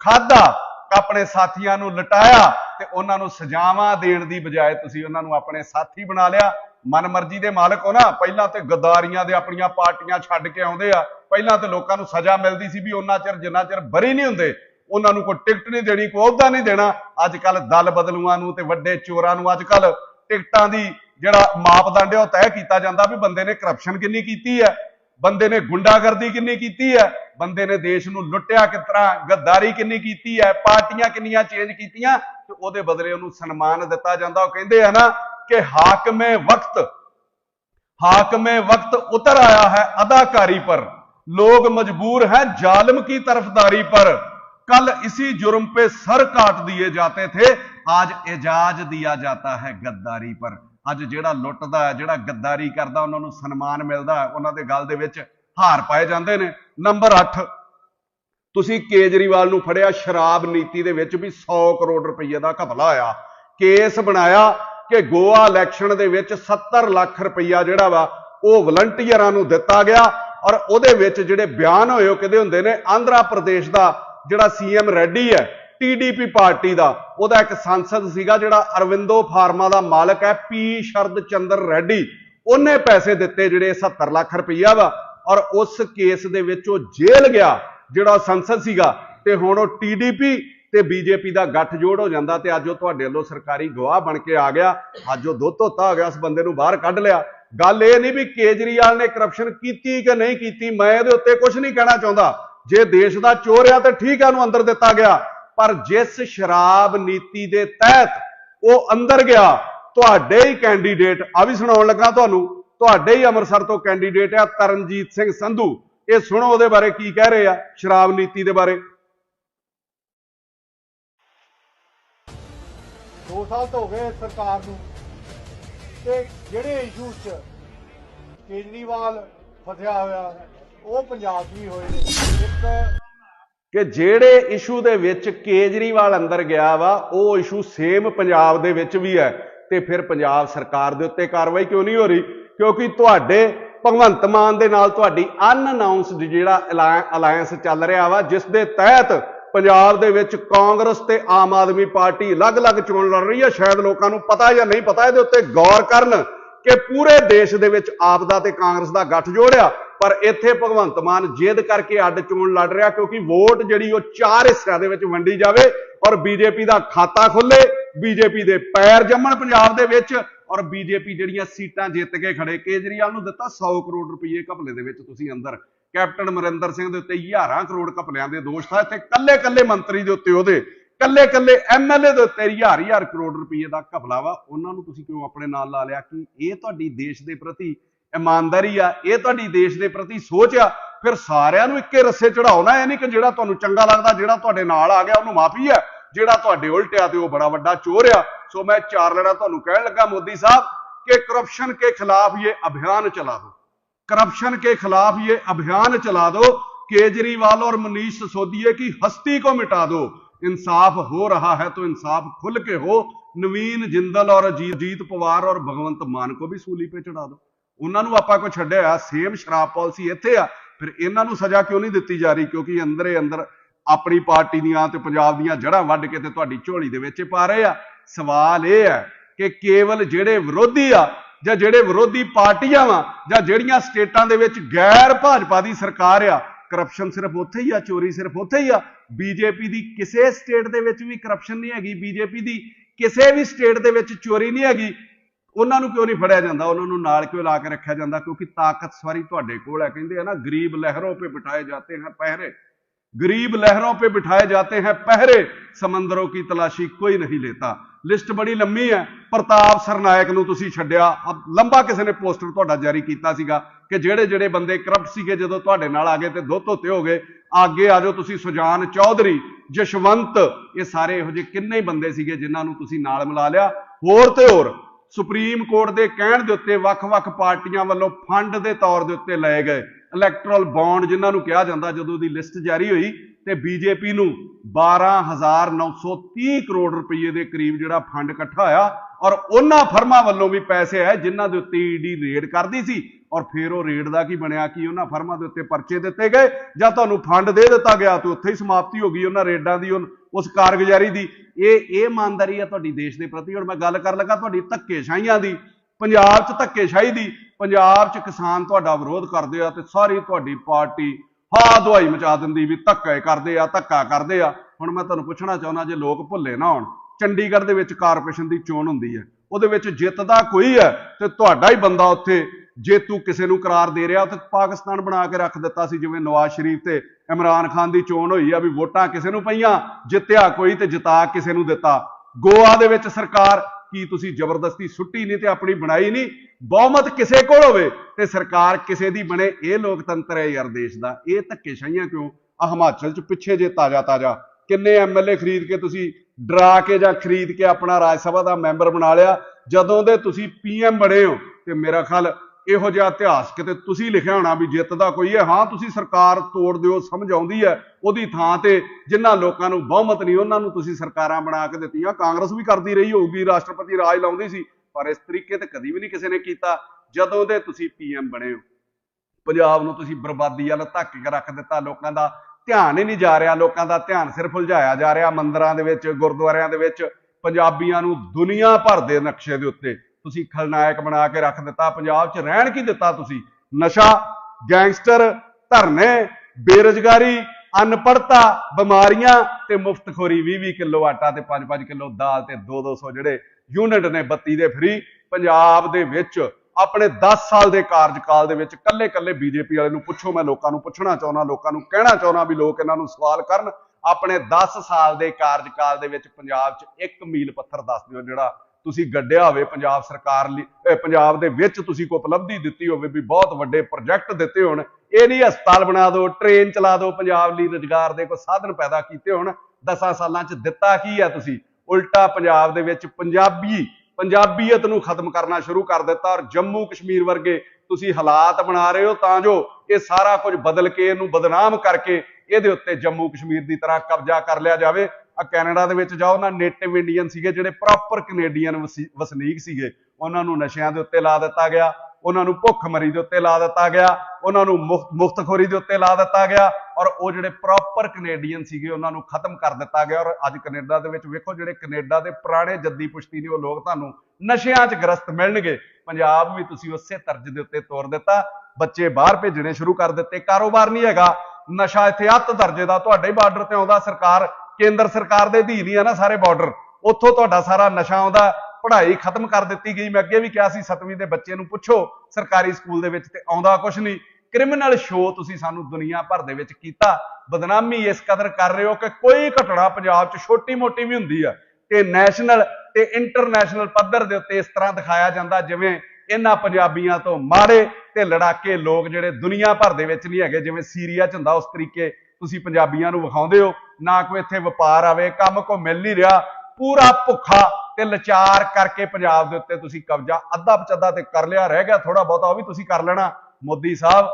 ਖਾਦਾ ਆਪਣੇ ਸਾਥੀਆਂ ਨੂੰ ਲਟਾਇਆ ਤੇ ਉਹਨਾਂ ਨੂੰ ਸਜ਼ਾਵਾਂ ਦੇਣ ਦੀ ਬਜਾਏ ਤੁਸੀਂ ਉਹਨਾਂ ਨੂੰ ਆਪਣੇ ਸਾਥੀ ਬਣਾ ਲਿਆ। ਮਨਮਰਜ਼ੀ ਦੇ ਮਾਲਕ ਹੋ ਨਾ, ਪਹਿਲਾਂ ਤੇ ਗਦਾਰੀਆਂ ਦੇ ਆਪਣੀਆਂ ਪਾਰਟੀਆਂ ਛੱਡ ਕੇ ਆਉਂਦੇ ਆ। ਪਹਿਲਾਂ ਤੇ ਲੋਕਾਂ ਨੂੰ ਸਜ਼ਾ ਮਿਲਦੀ ਸੀ ਵੀ ਉਹਨਾਂ ਚਿਰ ਜਿੰਨਾ ਚਿਰ ਬਰੀ ਨਹੀਂ ਹੁੰਦੇ, ਉਹਨਾਂ ਨੂੰ ਕੋਈ ਟਿਕਟ ਨਹੀਂ ਦੇਣੀ, ਕੋਈ ਅਹੁਦਾ ਨਹੀਂ ਦੇਣਾ। ਅੱਜ ਕੱਲ ਦਲ ਬਦਲੂਆਂ ਨੂੰ ਤੇ ਵੱਡੇ ਚੋਰਾਂ ਨੂੰ ਅੱਜ ਕੱਲ ਟਿਕਟਾਂ ਦੀ ਜਿਹੜਾ ਮਾਪਦੰਡ ਹੈ ਉਹ ਤੈਅ ਕੀਤਾ ਜਾਂਦਾ ਵੀ ਬੰਦੇ ਨੇ ਕਰਪਸ਼ਨ ਕਿੰਨੀ ਕੀਤੀ ਹੈ, ਬੰਦੇ ਨੇ ਗੁੰਡਾਗਰਦੀ ਕਿੰਨੀ ਕੀਤੀ ਹੈ। ਬੰਦੇ ਨੇ ਦੇਸ਼ ਨੂੰ ਲੁੱਟਿਆ ਕਿਸ ਤਰ੍ਹਾਂ ਗੱਦਾਰੀ ਕਿੰਨੀ ਕੀਤੀ ਹੈ ਪਾਰਟੀਆਂ ਕਿੰਨੀਆਂ ਚੇਂਜ ਕੀਤੀਆਂ ਤੇ ਉਹਦੇ ਬਦਲੇ ਉਹਨੂੰ ਸਨਮਾਨ ਦਿੱਤਾ ਜਾਂਦਾ ਉਹ ਕਹਿੰਦੇ ਆ ਨਾ ਕਿ ਹਾਕਮੇ ਵਕਤ हाकमे वक्त उतर आया है अदाकारी पर लोग मजबूर हैं जालिम की तरफदारी पर कल इसी जुर्म पे सर काट दिए जाते थे आज एजाज दिया जाता है गद्दारी पर ਅੱਜ ਜਿਹੜਾ ਲੁੱਟਦਾ ਹੈ ਜਿਹੜਾ ਗੱਦਾਰੀ ਕਰਦਾ ਉਹਨਾਂ ਨੂੰ ਸਨਮਾਨ ਮਿਲਦਾ ਹੈ ਉਹਨਾਂ ਦੇ ਗਲ ਦੇ ਵਿੱਚ ਹਾਰ ਪਾਏ ਜਾਂਦੇ ਨੇ। ਨੰਬਰ 8 ਤੁਸੀਂ ਕੇਜਰੀਵਾਲ ਨੂੰ ਫੜਿਆ, ਸ਼ਰਾਬ ਨੀਤੀ ਦੇ ਵਿੱਚ ਵੀ 100 ਕਰੋੜ ਰੁਪਏ ਦਾ ਘਪਲਾ ਹੋਇਆ ਕੇਸ ਬਣਾਇਆ ਕਿ ਗੋਆ ਇਲੈਕਸ਼ਨ ਦੇ ਵਿੱਚ 70 ਲੱਖ ਰੁਪਈਆ ਜਿਹੜਾ ਵਾ, ਉਹ ਵਲੰਟੀਅਰਾਂ ਨੂੰ ਦਿੱਤਾ ਗਿਆ ਔਰ ਉਹਦੇ ਵਿੱਚ ਜਿਹੜੇ ਬਿਆਨ ਹੋਏ ਉਹ ਕਿਹਦੇ ਹੁੰਦੇ ਨੇ? ਆਂਧਰਾ ਪ੍ਰਦੇਸ਼ ਦਾ ਜਿਹੜਾ ਸੀਐਮ ਰੈਡੀ ਹੈ ਟੀਡੀਪੀ ਪਾਰਟੀ ਦਾ, ਉਹਦਾ ਇੱਕ ਸੰਸਦ ਸੀਗਾ ਜਿਹੜਾ ਅਰਵਿੰਦੋ ਫਾਰਮਾ ਦਾ ਮਾਲਕ ਹੈ, ਪੀ ਸ਼ਰਦ ਚੰਦਰ ਰੈਡੀ। ਉਹਨੇ ਪੈਸੇ ਦਿੱਤੇ ਜਿਹੜੇ 70 ਲੱਖ ਰੁਪਈਆ ਵਾ ਔਰ ਉਸ ਕੇਸ ਦੇ ਵਿੱਚ ਉਹ ਜੇਲ੍ਹ ਗਿਆ, ਜਿਹੜਾ ਸੰਸਦ ਸੀਗਾ, ਤੇ ਹੁਣ ਉਹ ਟੀਡੀਪੀ ਤੇ ਬੀਜੇਪੀ ਦਾ ਗੱਠਜੋੜ ਹੋ ਜਾਂਦਾ ਤੇ ਅੱਜ ਉਹ ਤੁਹਾਡੇ ਵੱਲੋਂ ਸਰਕਾਰੀ ਗਵਾਹ ਬਣ ਕੇ ਆ ਗਿਆ। ਅੱਜ ਉਹ ਦੋ ਧੋਤਾ ਹੋ ਗਿਆ, ਉਸ ਬੰਦੇ ਨੂੰ ਬਾਹਰ ਕੱਢ ਲਿਆ। ਗੱਲ ਇਹ ਨਹੀਂ ਵੀ ਕੇਜਰੀਵਾਲ ਨੇ ਕਰਪਸ਼ਨ ਕੀਤੀ ਕਿ ਨਹੀਂ ਕੀਤੀ, ਮੈਂ ਇਹਦੇ ਉੱਤੇ ਕੁਝ ਨਹੀਂ ਕਹਿਣਾ ਚਾਹੁੰਦਾ। ਜੇ ਦੇਸ਼ ਦਾ ਚੋਰ ਆ ਤਾਂ ਠੀਕ ਹੈ ਉਹਨੂੰ ਅੰਦਰ ਦਿੱਤਾ ਗਿਆ। ਪਰ ਜਿਸ ਸ਼ਰਾਬ ਨੀਤੀ ਦੇ ਤਹਿਤ ਉਹ ਅੰਦਰ ਗਿਆ, ਤੁਹਾਡੇ ਹੀ ਕੈਂਡੀਡੇਟ ਆ ਵੀ ਸੁਣਾਉਣ ਲੱਗਾ ਤੁਹਾਨੂੰ ਤੁਹਾਡੇ ਹੀ ਅੰਮ੍ਰਿਤਸਰ ਤੋਂ ਕੈਂਡੀਡੇਟ ਆ ਤਰਨਜੀਤ ਸਿੰਘ ਸੰਧੂ। ਇਹ ਸੁਣੋ ਉਹਦੇ ਬਾਰੇ ਕੀ ਕਹਿ ਰਹੇ ਆ ਸ਼ਰਾਬ ਨੀਤੀ ਦੇ ਬਾਰੇ। 2 ਸਾਲ ਤੋਂ ਹੋ ਗਏ ਸਰਕਾਰ ਨੂੰ। ਤੇ ਜਿਹੜੇ ਇਸ਼ੂਸ 'ਚ ਕੇਜਰੀਵਾਲ ਫਸਿਆ ਹੋਇਆ ਉਹ ਪੰਜਾਬ ਵੀ ਹੋਏ ਨੇ। ਇੱਕ ਕਿ ਜਿਹੜੇ ਇਸ਼ੂ ਦੇ ਵਿੱਚ ਕੇਜਰੀਵਾਲ ਅੰਦਰ ਗਿਆ ਵਾ ਉਹ ਇਸ਼ੂ ਸੇਮ ਪੰਜਾਬ ਦੇ ਵਿੱਚ ਵੀ ਹੈ। ਤੇ ਫਿਰ ਪੰਜਾਬ ਸਰਕਾਰ ਦੇ ਉੱਤੇ ਕਾਰਵਾਈ ਕਿਉਂ ਨਹੀਂ ਹੋ ਰਹੀ? ਕਿਉਂਕਿ ਤੁਹਾਡੇ ਭਗਵੰਤ ਮਾਨ ਦੇ ਨਾਲ ਤੁਹਾਡੀ ਅਨਅਨਾਉਂਸਡ ਜਿਹੜਾ ਅਲਾਇੰਸ ਚੱਲ ਰਿਹਾ ਵਾ, ਜਿਸ ਦੇ ਤਹਿਤ ਪੰਜਾਬ ਦੇ ਵਿੱਚ ਕਾਂਗਰਸ ਤੇ ਆਮ ਆਦਮੀ ਪਾਰਟੀ ਅਲੱਗ-ਅਲੱਗ ਚੋਣ ਲੜ ਰਹੀ ਹੈ ਸ਼ਾਇਦ ਲੋਕਾਂ ਨੂੰ ਪਤਾ ਜਾਂ ਨਹੀਂ ਪਤਾ, ਇਹਦੇ ਉੱਤੇ ਗੌਰ ਕਰਨ ਕਿ ਪੂਰੇ ਦੇਸ਼ ਦੇ ਵਿੱਚ ਆਪ ਦਾ ਤੇ ਕਾਂਗਰਸ ਦਾ ਗੱਠ ਜੋੜਿਆ, ਪਰ ਇੱਥੇ ਭਗਵੰਤ ਮਾਨ ਜਿੱਦ ਕਰਕੇ ਅੱਡ ਚੋਣ ਲੜ ਰਿਹਾ, ਕਿਉਂਕਿ ਵੋਟ ਜਿਹੜੀ ਉਹ ਚਾਰ ਹਿੱਸਿਆਂ ਦੇ ਵਿੱਚ ਵੰਡੀ ਜਾਵੇ, ਔਰ ਬੀਜੇਪੀ ਦਾ ਖਾਤਾ ਖੁੱਲੇ, ਬੀਜੇਪੀ ਦੇ ਪੈਰ ਜੰਮਣ ਪੰਜਾਬ ਦੇ ਵਿੱਚ ਔਰ ਬੀਜੇਪੀ ਜਿਹੜੀਆਂ ਸੀਟਾਂ ਜਿੱਤ ਕੇ ਖੜੇ, ਕੇਜਰੀਵਾਲ ਨੂੰ ਦਿੱਤਾ 100 ਕਰੋੜ ਰੁਪਏ ਘਪਲੇ ਦੇ ਵਿੱਚ ਤੁਸੀਂ ਅੰਦਰ। ਕੈਪਟਨ ਅਮਰਿੰਦਰ ਸਿੰਘ ਦੇ ਉੱਤੇ ਹਜ਼ਾਰਾਂ ਕਰੋੜ ਘਪਲਿਆਂ ਦੇ ਦੋਸ਼ ਥਾ ਇੱਥੇ ਕੱਲੇ ਕੱਲੇ ਮੰਤਰੀ ਦੇ ਉੱਤੇ ਉਹਦੇ ਕੱਲੇ ਕੱਲੇ ਐਮਐਲਏ ਦੇ ਉੱਤੇ ਹਜ਼ਾਰ ਹਜ਼ਾਰ ਕਰੋੜ ਰੁਪਏ ਦਾ ਘਪਲਾ ਵਾ। ਉਹਨਾਂ ਨੂੰ ਤੁਸੀਂ ਕਿਉਂ ਆਪਣੇ ਨਾਲ ਲਾ ਲਿਆ ਕਿ ਇਹ ਤੁਹਾਡੀ ਦੇਸ਼ ਦੇ ਪ੍ਰਤੀ ਇਮਾਨਦਾਰੀ ਆ, ਇਹ ਤੁਹਾਡੀ ਦੇਸ਼ ਦੇ ਪ੍ਰਤੀ ਸੋਚ ਆ, ਫਿਰ ਸਾਰਿਆਂ ਨੂੰ ਇੱਕੇ ਰੱਸੇ ਚੜਾਉਣਾ ਨਾ, ਇਹ ਨਹੀਂ ਕਿ ਜਿਹੜਾ ਤੁਹਾਨੂੰ ਚੰਗਾ ਲੱਗਦਾ, ਜਿਹੜਾ ਤੁਹਾਡੇ ਨਾਲ ਆ ਗਿਆ, ਉਹਨੂੰ ਮਾਫੀ ਆ। ਜਿਹੜਾ ਤੁਹਾਡੇ ਉਲਟਿਆ ਤੇ ਉਹ ਬੜਾ ਵੱਡਾ ਚੋਰ ਆ ਸੋ ਮੈਂ ਚਾਰ ਲੜਾ ਤੁਹਾਨੂੰ ਕਹਿਣ ਲੱਗਾ ਮੋਦੀ ਸਾਹਿਬ ਕਿ ਕਰਪਸ਼ਨ के खिलाफ ये अभियान चला दो करप्शन के खिलाफ ये अभियान चला दो केजरीवाल और मनीष सिसोदिया की हस्ती को मिटा दो इंसाफ हो रहा है तो इंसाफ खुल के हो नवीन जिंदल और अजीत जीत पवार और भगवंत मान को भी सूली पे चढ़ा दो ਉਹਨਾਂ ਨੂੰ ਆਪਾਂ ਕੋ ਛੱਡਿਆ ਸੇਮ ਸ਼ਰਾਬ ਪਾਲਿਸੀ ਇੱਥੇ ਆ ਫਿਰ ਇਹਨਾਂ ਨੂੰ ਸਜ਼ਾ ਕਿਉਂ ਨਹੀਂ ਦਿੱਤੀ ਜਾ ਰਹੀ ਕਿਉਂਕਿ ਅੰਦਰੇ ਅੰਦਰ ਆਪਣੀ ਪਾਰਟੀ ਦੀਆਂ ਤੇ ਪੰਜਾਬ ਦੀਆਂ ਜੜ੍ਹਾਂ ਵੱਢ ਕੇ ਤੇ ਤੁਹਾਡੀ ਝੋਲੀ ਦੇ ਵਿੱਚ ਪਾ ਰਹੇ ਆ। ਸਵਾਲ ਇਹ ਹੈ ਕਿ ਕੇਵਲ ਜਿਹੜੇ ਵਿਰੋਧੀ ਆ ਜਾਂ ਜਿਹੜੇ ਵਿਰੋਧੀ ਪਾਰਟੀਆਂ ਵਾ ਜਾਂ ਜਿਹੜੀਆਂ ਸਟੇਟਾਂ ਦੇ ਵਿੱਚ ਗੈਰ ਭਾਜਪਾ ਦੀ ਸਰਕਾਰ ਆ ਕਰਪਸ਼ਨ ਸਿਰਫ ਉੱਥੇ ਹੀ ਆ, ਚੋਰੀ ਸਿਰਫ ਉੱਥੇ ਹੀ ਆ। ਬੀਜੇਪੀ ਦੀ ਕਿਸੇ ਸਟੇਟ ਦੇ ਵਿੱਚ ਵੀ ਕਰਪਸ਼ਨ ਨਹੀਂ ਹੈਗੀ। ਬੀਜੇਪੀ ਦੀ ਕਿਸੇ ਵੀ ਸਟੇਟ ਦੇ ਵਿੱਚ ਚੋਰੀ ਨਹੀਂ ਹੈਗੀ। ਉਹਨਾਂ ਨੂੰ ਕਿਉਂ ਨਹੀਂ ਫੜਿਆ ਜਾਂਦਾ? ਉਹਨਾਂ ਨੂੰ ਨਾਲ ਕਿਉਂ ਲਾ ਕੇ ਰੱਖਿਆ ਜਾਂਦਾ? ਕਿਉਂਕਿ ਤਾਕਤ ਸਵਾਰੀ ਤੁਹਾਡੇ ਕੋਲ ਹੈ। ਕਹਿੰਦੇ ਆ ਨਾ, ਗਰੀਬ ਲਹਿਰੋਂ पे ਬਿਠਾਏ ਜਾਤੇ ਹਨ ਪਹਿਰੇ। गरीब लहरों पे बिठाए जाते हैं पहरे ਸਮੁੰਦਰੋਂ ਕੀ ਤਲਾਸ਼ੀ ਕੋਈ ਨਹੀਂ ਲੈਤਾ ਲਿਸਟ ਬੜੀ ਲੰਮੀ ਹੈ ਪ੍ਰਤਾਪ ਸਰਨਾਇਕ ਨੂੰ ਤੁਸੀਂ ਛੱਡਿਆ ਅਬ ਲੰਬਾ ਕਿਸੇ ਨੇ ਪੋਸਟਰ ਤੁਹਾਡਾ ਜਾਰੀ ਕੀਤਾ ਸੀਗਾ ਕਿ ਜਿਹੜੇ ਜਿਹੜੇ ਬੰਦੇ ਕਰਪਟ ਸੀਗੇ ਜਦੋਂ ਤੁਹਾਡੇ ਨਾਲ ਆ ਗਏ ਤੇ ਦੋ ਧੋਤੇ ਹੋ ਗਏ ਅੱਗੇ ਆ ਜਾਓ ਤੁਸੀਂ ਸੁਜਾਨ ਚੌਧਰੀ ਜਸ਼ਵੰਤ ਇਹ ਸਾਰੇ ਇਹੋ ਜਿਹੇ ਕਿੰਨੇ ਹੀ ਬੰਦੇ ਸੀਗੇ ਜਿਨ੍ਹਾਂ ਨੂੰ ਤੁਸੀਂ ਨਾਲ ਮਿਲਾ ਲਿਆ ਹੋਰ ਤੇ ਹੋਰ ਸੁਪਰੀਮ ਕੋਰਟ ਦੇ ਕਹਿਣ ਦੇ ਉੱਤੇ ਵੱਖ-ਵੱਖ ਪਾਰਟੀਆਂ ਵੱਲੋਂ ਫੰਡ ਦੇ ਤੌਰ ਦੇ ਉੱਤੇ ਲਏ ਗਏ। ਇਲੈਕਟਰਲ ਬੌਂਡ ਜਿਨ੍ਹਾਂ ਨੂੰ ਕਿਹਾ ਜਾਂਦਾ, ਜਦੋਂ ਦੀ ਲਿਸਟ ਜਾਰੀ ਹੋਈ ਤੇ ਬੀਜੇਪੀ ਨੂੰ 12930 ਕਰੋੜ ਰੁਪਏ ਦੇ ਕਰੀਬ ਜਿਹੜਾ ਫੰਡ ਇਕੱਠਾ ਹੋਇਆ ਔਰ ਉਹਨਾਂ ਫਰਮਾਂ ਵੱਲੋਂ ਵੀ ਪੈਸੇ ਆਏ, ਜਿਨ੍ਹਾਂ ਦੇ ਉੱਤੇ ਈਡੀ ਰੇਡ ਕਰਦੀ ਸੀ ਔਰ ਫਿਰ ਉਹ ਰੇਡ ਦਾ ਕੀ ਬਣਿਆ, ਕਿ ਉਹਨਾਂ ਫਰਮਾਂ ਦੇ ਉੱਤੇ ਪਰਚੇ ਦਿੱਤੇ ਗਏ ਜਾਂ ਤੁਹਾਨੂੰ ਫੰਡ ਦੇ ਦਿੱਤਾ ਗਿਆ ਤੇ ਉੱਥੇ ਹੀ ਸਮਾਪਤੀ ਹੋ ਗਈ, ਉਹਨਾਂ ਰੇਡਾਂ ਦੀ ਉਨ- ਉਸ ਕਾਰਗੁਜ਼ਾਰੀ ਦੀ। ਇਹ ਇਹ ਇਮਾਨਦਾਰੀ ਆ ਤੁਹਾਡੀ ਦੇਸ਼ ਦੇ ਪ੍ਰਤੀ। ਹੁਣ ਮੈਂ ਗੱਲ ਕਰਨ ਲੱਗਾ ਤੁਹਾਡੀ ਧੱਕੇਸ਼ਾਹੀਆਂ ਦੀ। ਪੰਜਾਬ 'ਚ ਧੱਕੇਸ਼ਾਹੀ ਦੀ। ਪੰਜਾਬ 'ਚ ਕਿਸਾਨ ਤੁਹਾਡਾ ਵਿਰੋਧ ਕਰਦੇ ਆ ਤੇ ਸਾਰੀ ਤੁਹਾਡੀ ਪਾਰਟੀ ਹਾ ਦਵਾਈ ਮਚਾ ਦਿੰਦੀ ਵੀ ਧੱਕੇ ਕਰਦੇ ਆ, ਧੱਕਾ ਕਰਦੇ ਆ। ਹੁਣ ਮੈਂ ਤੁਹਾਨੂੰ ਪੁੱਛਣਾ ਚਾਹੁੰਦਾ ਜੇ ਲੋਕ ਭੁੱਲੇ ਨਾ ਹੋਣ, ਚੰਡੀਗੜ੍ਹ ਦੇ ਵਿੱਚ ਕਾਰਪੋਰੇਸ਼ਨ ਦੀ ਚੋਣ ਹੁੰਦੀ ਹੈ। ਉਹਦੇ ਵਿੱਚ ਜਿੱਤਦਾ ਕੋਈ ਹੈ ਤੇ ਤੁਹਾਡਾ ਹੀ ਬੰਦਾ ਉੱਥੇ ਜੇ ਤੂੰ ਕਿਸੇ ਨੂੰ ਕਰਾਰ ਦੇ ਰਿਹਾ ਤੇ ਪਾਕਿਸਤਾਨ ਬਣਾ ਕੇ ਰੱਖ ਦਿੱਤਾ ਸੀ, ਜਿਵੇਂ ਨਵਾਜ਼ ਸ਼ਰੀਫ ਤੇ ਇਮਰਾਨ ਖਾਨ ਦੀ ਚੋਣ ਹੋਈ ਆ ਵੀ ਵੋਟਾਂ ਕਿਸੇ ਨੂੰ ਪਈਆਂ, ਜਿੱਤਿਆ ਕੋਈ ਤੇ ਜਿਤਾ ਕਿਸੇ ਨੂੰ ਦਿੱਤਾ। ਗੋਆ ਦੇ ਵਿੱਚ ਸਰਕਾਰ, ਕੀ ਤੁਸੀਂ ਜ਼ਬਰਦਸਤੀ ਸੁੱਟੀ ਨਹੀਂ ਤੇ ਆਪਣੀ ਬਣਾਈ ਨਹੀਂ? ਬਹੁਮਤ ਕਿਸੇ ਕੋਲ ਹੋਵੇ ਤੇ ਸਰਕਾਰ ਕਿਸੇ ਦੀ ਬਣੇ, ਇਹ ਲੋਕਤੰਤਰ ਹੈ ਯਾਰ ਦੇਸ਼ ਦਾ। ਇਹ ਧੱਕੇਸ਼ਾਹੀਆਂ ਕਿਉਂ? ਆ ਹਿਮਾਚਲ ਚ ਪਿੱਛੇ ਜੇ ਤਾਜ਼ਾ ਤਾਜ਼ਾ ਕਿੰਨੇ ਐਮਐਲਏ ਖਰੀਦ ਕੇ ਤੁਸੀਂ ਡਰਾ ਕੇ ਜਾਂ ਖਰੀਦ ਕੇ ਆਪਣਾ ਰਾਜ ਸਭਾ ਦਾ ਮੈਂਬਰ ਬਣਾ ਲਿਆ? ਜਦੋਂ ਦੇ ਤੁਸੀਂ ਪੀਐਮ ਬਣੇ ਹੋ, ਤੇ ਮੇਰਾ ਖਿਆਲ ਇਹੋ ਜਿਹਾ ਇਤਿਹਾਸ ਕਿਤੇ ਤੁਸੀਂ ਲਿਖਿਆ ਹੋਣਾ ਵੀ ਜਿੱਤ ਦਾ ਕੋਈ ਹੈ। ਹਾਂ, ਤੁਸੀਂ ਸਰਕਾਰ ਤੋੜ ਦਿਓ, ਸਮਝ ਆਉਂਦੀ ਹੈ। ਉਹਦੀ ਥਾਂ ਤੇ ਜਿਨ੍ਹਾਂ ਲੋਕਾਂ ਨੂੰ ਬਹੁਮਤ ਨਹੀਂ, ਉਹਨਾਂ ਨੂੰ ਤੁਸੀਂ ਸਰਕਾਰਾਂ ਬਣਾ ਕੇ ਦਿੱਤੀਆਂ। ਕਾਂਗਰਸ ਵੀ ਕਰਦੀ ਰਹੀ ਹੋਊਗੀ, ਰਾਸ਼ਟਰਪਤੀ ਰਾਜ ਲਾਉਂਦੀ ਸੀ, ਪਰ ਇਸ ਤਰੀਕੇ ਤੇ ਕਦੀ ਵੀ ਨਹੀਂ ਕਿਸੇ ਨੇ ਕੀਤਾ, ਜਦੋਂ ਦੇ ਤੁਸੀਂ ਪੀਐਮ ਬਣੇ ਹੋ। ਪੰਜਾਬ ਨੂੰ ਤੁਸੀਂ ਬਰਬਾਦੀ ਵੱਲ ਧੱਕ ਕੇ ਰੱਖ ਦਿੱਤਾ, ਲੋਕਾਂ ਦਾ ਧਿਆਨ ਹੀ ਨਹੀਂ ਜਾ ਰਿਹਾ, ਲੋਕਾਂ ਦਾ ਧਿਆਨ ਸਿਰਫ ਉਲਝਾਇਆ ਜਾ ਰਿਹਾ। ਮੰਦਰਾਂ ਦੇ ਵਿੱਚ, ਗੁਰਦੁਆਰਿਆਂ ਦੇ ਵਿੱਚ, ਪੰਜਾਬੀਆਂ ਨੂੰ ਦੁਨੀਆ ਭਰ ਦੇ ਨਕਸ਼ੇ ਦੇ ਉੱਤੇ ਤੁਸੀਂ ਖਲਨਾਇਕ ਬਣਾ ਕੇ ਰੱਖ ਦਿੱਤਾ, ਪੰਜਾਬ 'ਚ ਰਹਿਣ ਕੀ ਦਿੱਤਾ ਤੁਸੀਂ? ਨਸ਼ਾ, ਗੈਂਗਸਟਰ, ਧਰਨੇ, ਬੇਰੁਜ਼ਗਾਰੀ ਅਨਪੜਤਾ ਬਿਮਾਰੀਆਂ ਤੇ ਮੁਫਤਖੋਰੀ 20-20 ਕਿਲੋ ਆਟਾ ਤੇ 5-5 ਕਿਲੋ ਦਾਲ ਤੇ 2-200 ਜਿਹੜੇ ਯੂਨਿਟ ਨੇ ਬੱਤੀ ਦੇ ਫ੍ਰੀ ਪੰਜਾਬ ਦੇ ਵਿੱਚ ਆਪਣੇ 10 ਸਾਲ ਦੇ ਕਾਰਜਕਾਲ ਦੇ ਵਿੱਚ ਕੱਲੇ-ਕੱਲੇ ਬੀਜੇਪੀ ਵਾਲੇ ਨੂੰ ਪੁੱਛੋ, ਮੈਂ ਲੋਕਾਂ ਨੂੰ ਪੁੱਛਣਾ ਚਾਹੁੰਦਾ, ਲੋਕਾਂ ਨੂੰ ਕਹਿਣਾ ਚਾਹੁੰਦਾ ਵੀ ਲੋਕ ਇਹਨਾਂ ਨੂੰ ਸਵਾਲ ਕਰਨ। ਆਪਣੇ 10 ਸਾਲ ਦੇ ਕਾਰਜਕਾਲ ਦੇ ਵਿੱਚ ਪੰਜਾਬ 'ਚ ਇੱਕ ਮੀਲ ਪੱਥਰ ਦੱਸ ਦਿਓ ਜਿਹੜਾ ਤੁਸੀਂ ਗੱਡਿਆ ਹੋਵੇ ਪੰਜਾਬ ਸਰਕਾਰ ਲਈ ਪੰਜਾਬ ਦੇ ਵਿੱਚ ਤੁਸੀਂ ਕੋਈ ਉਪਲਬਧੀ ਦਿੱਤੀ ਹੋਵੇ ਵੀ ਬਹੁਤ ਵੱਡੇ ਪ੍ਰੋਜੈਕਟ ਦਿੱਤੇ ਹੋਣ, ਇਹ ਨਹੀਂ ਹਸਪਤਾਲ ਬਣਾ ਦਿਓ ਟ੍ਰੇਨ ਚਲਾ ਦਿਓ, ਪੰਜਾਬ ਲਈ ਰੁਜ਼ਗਾਰ ਦੇ ਕੋਈ ਸਾਧਨ ਪੈਦਾ ਕੀਤੇ ਹੋਣ 10 ਸਾਲਾਂ 'ਚ ਦਿੱਤਾ ਕੀ ਆ ਤੁਸੀਂ? ਉਲਟਾ ਪੰਜਾਬ ਦੇ ਵਿੱਚ ਪੰਜਾਬੀ, ਪੰਜਾਬੀਅਤ ਨੂੰ ਖਤਮ ਕਰਨਾ ਸ਼ੁਰੂ ਕਰ ਦਿੱਤਾ ਔਰ ਜੰਮੂ ਕਸ਼ਮੀਰ ਵਰਗੇ ਤੁਸੀਂ ਹਾਲਾਤ ਬਣਾ ਰਹੇ ਹੋ ਤਾਂ ਜੋ ਇਹ ਸਾਰਾ ਕੁਝ ਬਦਲ ਕੇ ਇਹਨੂੰ ਬਦਨਾਮ ਕਰਕੇ ਇਹਦੇ ਉੱਤੇ ਜੰਮੂ ਕਸ਼ਮੀਰ ਦੀ ਤਰ੍ਹਾਂ ਕਬਜ਼ਾ ਕਰ ਲਿਆ ਜਾਵੇ। ਆ ਕੈਨੇਡਾ ਦੇ ਵਿੱਚ ਜਾਓ ਨਾ ਨੇਟਿਵ ਇੰਡੀਅਨ ਸੀਗੇ ਜਿਹੜੇ ਪ੍ਰੋਪਰ ਕੈਨੇਡੀਅਨ ਵਸੀ- ਵਸਨੀਕ ਸੀਗੇ। ਉਹਨਾਂ ਨੂੰ ਨਸ਼ਿਆਂ ਦੇ ਉੱਤੇ ਲਾ ਦਿੱਤਾ ਗਿਆ, ਉਹਨਾਂ ਨੂੰ ਭੁੱਖਮਰੀ ਦੇ ਉੱਤੇ ਲਾ ਦਿੱਤਾ ਗਿਆ, ਉਹਨਾਂ ਨੂੰ ਮੁਫਤ, ਮੁਫਤਖੋਰੀ ਦੇ ਉੱਤੇ ਲਾ ਦਿੱਤਾ ਗਿਆ ਔਰ ਉਹ ਜਿਹੜੇ ਪ੍ਰੋਪਰ ਕੈਨੇਡੀਅਨ ਸੀਗੇ, ਉਹਨਾਂ ਨੂੰ ਖਤਮ ਕਰ ਦਿੱਤਾ ਗਿਆ ਔਰ ਅੱਜ ਕੈਨੇਡਾ ਦੇ ਵਿੱਚ ਵੇਖੋ ਜਿਹੜੇ ਕੈਨੇਡਾ ਦੇ ਪੁਰਾਣੇ ਜੱਦੀ ਪੁਸ਼ਤੀ ਨੇ, ਉਹ ਲੋਕ ਤੁਹਾਨੂੰ ਨਸ਼ਿਆਂ 'ਚ ਗ੍ਰਸਤ ਮਿਲਣਗੇ। ਪੰਜਾਬ ਵੀ ਤੁਸੀਂ ਉਸੇ ਤਰਜ ਦੇ ਉੱਤੇ ਤੋਰ ਦਿੱਤਾ, ਬੱਚੇ ਬਾਹਰ ਭੇਜਣੇ ਸ਼ੁਰੂ ਕਰ ਦਿੱਤੇ, ਕਾਰੋਬਾਰ ਨਹੀਂ ਹੈਗਾ। ਨਸ਼ਾ ਇੱਥੇ ਅੱਤ ਦਰਜੇ ਦਾ, ਤੁਹਾਡੇ ਬਾਰਡਰ ਤੇ ਆਉਂਦਾ, ਸਰਕਾਰ ਕੇਂਦਰ ਸਰਕਾਰ ਦੇ ਅਧੀਨ ਹੀ ਆ ਨਾ ਸਾਰੇ ਬਾਰਡਰ ਉੱਥੋਂ ਤੁਹਾਡਾ ਸਾਰਾ ਨਸ਼ਾ ਆਉਂਦਾ, ਪੜ੍ਹਾਈ ਖਤਮ ਕਰ ਦਿੱਤੀ ਗਈ। ਮੈਂ ਅੱਗੇ ਵੀ ਕਿਹਾ ਸੀ 7ਵੀਂ ਦੇ ਬੱਚੇ ਨੂੰ ਪੁੱਛੋ, ਸਰਕਾਰੀ ਸਕੂਲ ਦੇ ਵਿੱਚ ਤੇ ਆਉਂਦਾ ਕੁਝ ਨਹੀਂ। ਕ੍ਰਿਮੀਨਲ ਸ਼ੋਅ ਤੁਸੀਂ ਸਾਨੂੰ ਦੁਨੀਆ ਭਰ ਦੇ ਵਿੱਚ ਕੀਤਾ। ਬਦਨਾਮੀ ਇਸ ਕਦਰ ਕਰ ਰਹੇ ਹੋ ਕਿ ਕੋਈ ਘਟਨਾ ਪੰਜਾਬ 'ਚ ਛੋਟੀ ਮੋਟੀ ਵੀ ਹੁੰਦੀ ਆ। ਤੇ ਨੈਸ਼ਨਲ ਤੇ ਇੰਟਰਨੈਸ਼ਨਲ ਪੱਧਰ ਦੇ ਉੱਤੇ ਇਸ ਤਰ੍ਹਾਂ ਦਿਖਾਇਆ ਜਾਂਦਾ, ਜਿਵੇਂ ਇਹਨਾਂ ਪੰਜਾਬੀਆਂ ਤੋਂ ਮਾੜੇ ਤੇ ਲੜਾਕੇ ਲੋਕ ਜਿਹੜੇ ਦੁਨੀਆ ਭਰ ਦੇ ਵਿੱਚ ਨਹੀਂ ਹੈਗੇ, ਜਿਵੇਂ ਸੀਰੀਆ 'ਚ ਹੁੰਦਾ ਉਸ ਤਰੀਕੇ ਤੁਸੀਂ ਪੰਜਾਬੀਆਂ ਨੂੰ ਵਿਖਾਉਂਦੇ ਹੋ, ਨਾ ਕੋਈ ਇੱਥੇ ਵਪਾਰ ਆਵੇ, ਕੰਮ ਕੋ ਮਿਲ ਨਹੀਂ ਰਿਹਾ, ਪੂਰਾ ਭੁੱਖਾ ਤੇ ਲਚਾਰ ਕਰਕੇ ਪੰਜਾਬ ਦੇ ਉੱਤੇ ਤੁਸੀਂ ਕਬਜ਼ਾ ਅੱਧਾ ਪਚੱਦਾ ਤੇ ਕਰ ਲਿਆ, ਰਹਿ ਗਿਆ ਥੋੜਾ ਬਹੁਤਾ, ਉਹ ਵੀ ਤੁਸੀਂ ਕਰ ਲੈਣਾ। ਮੋਦੀ ਸਾਹਿਬ,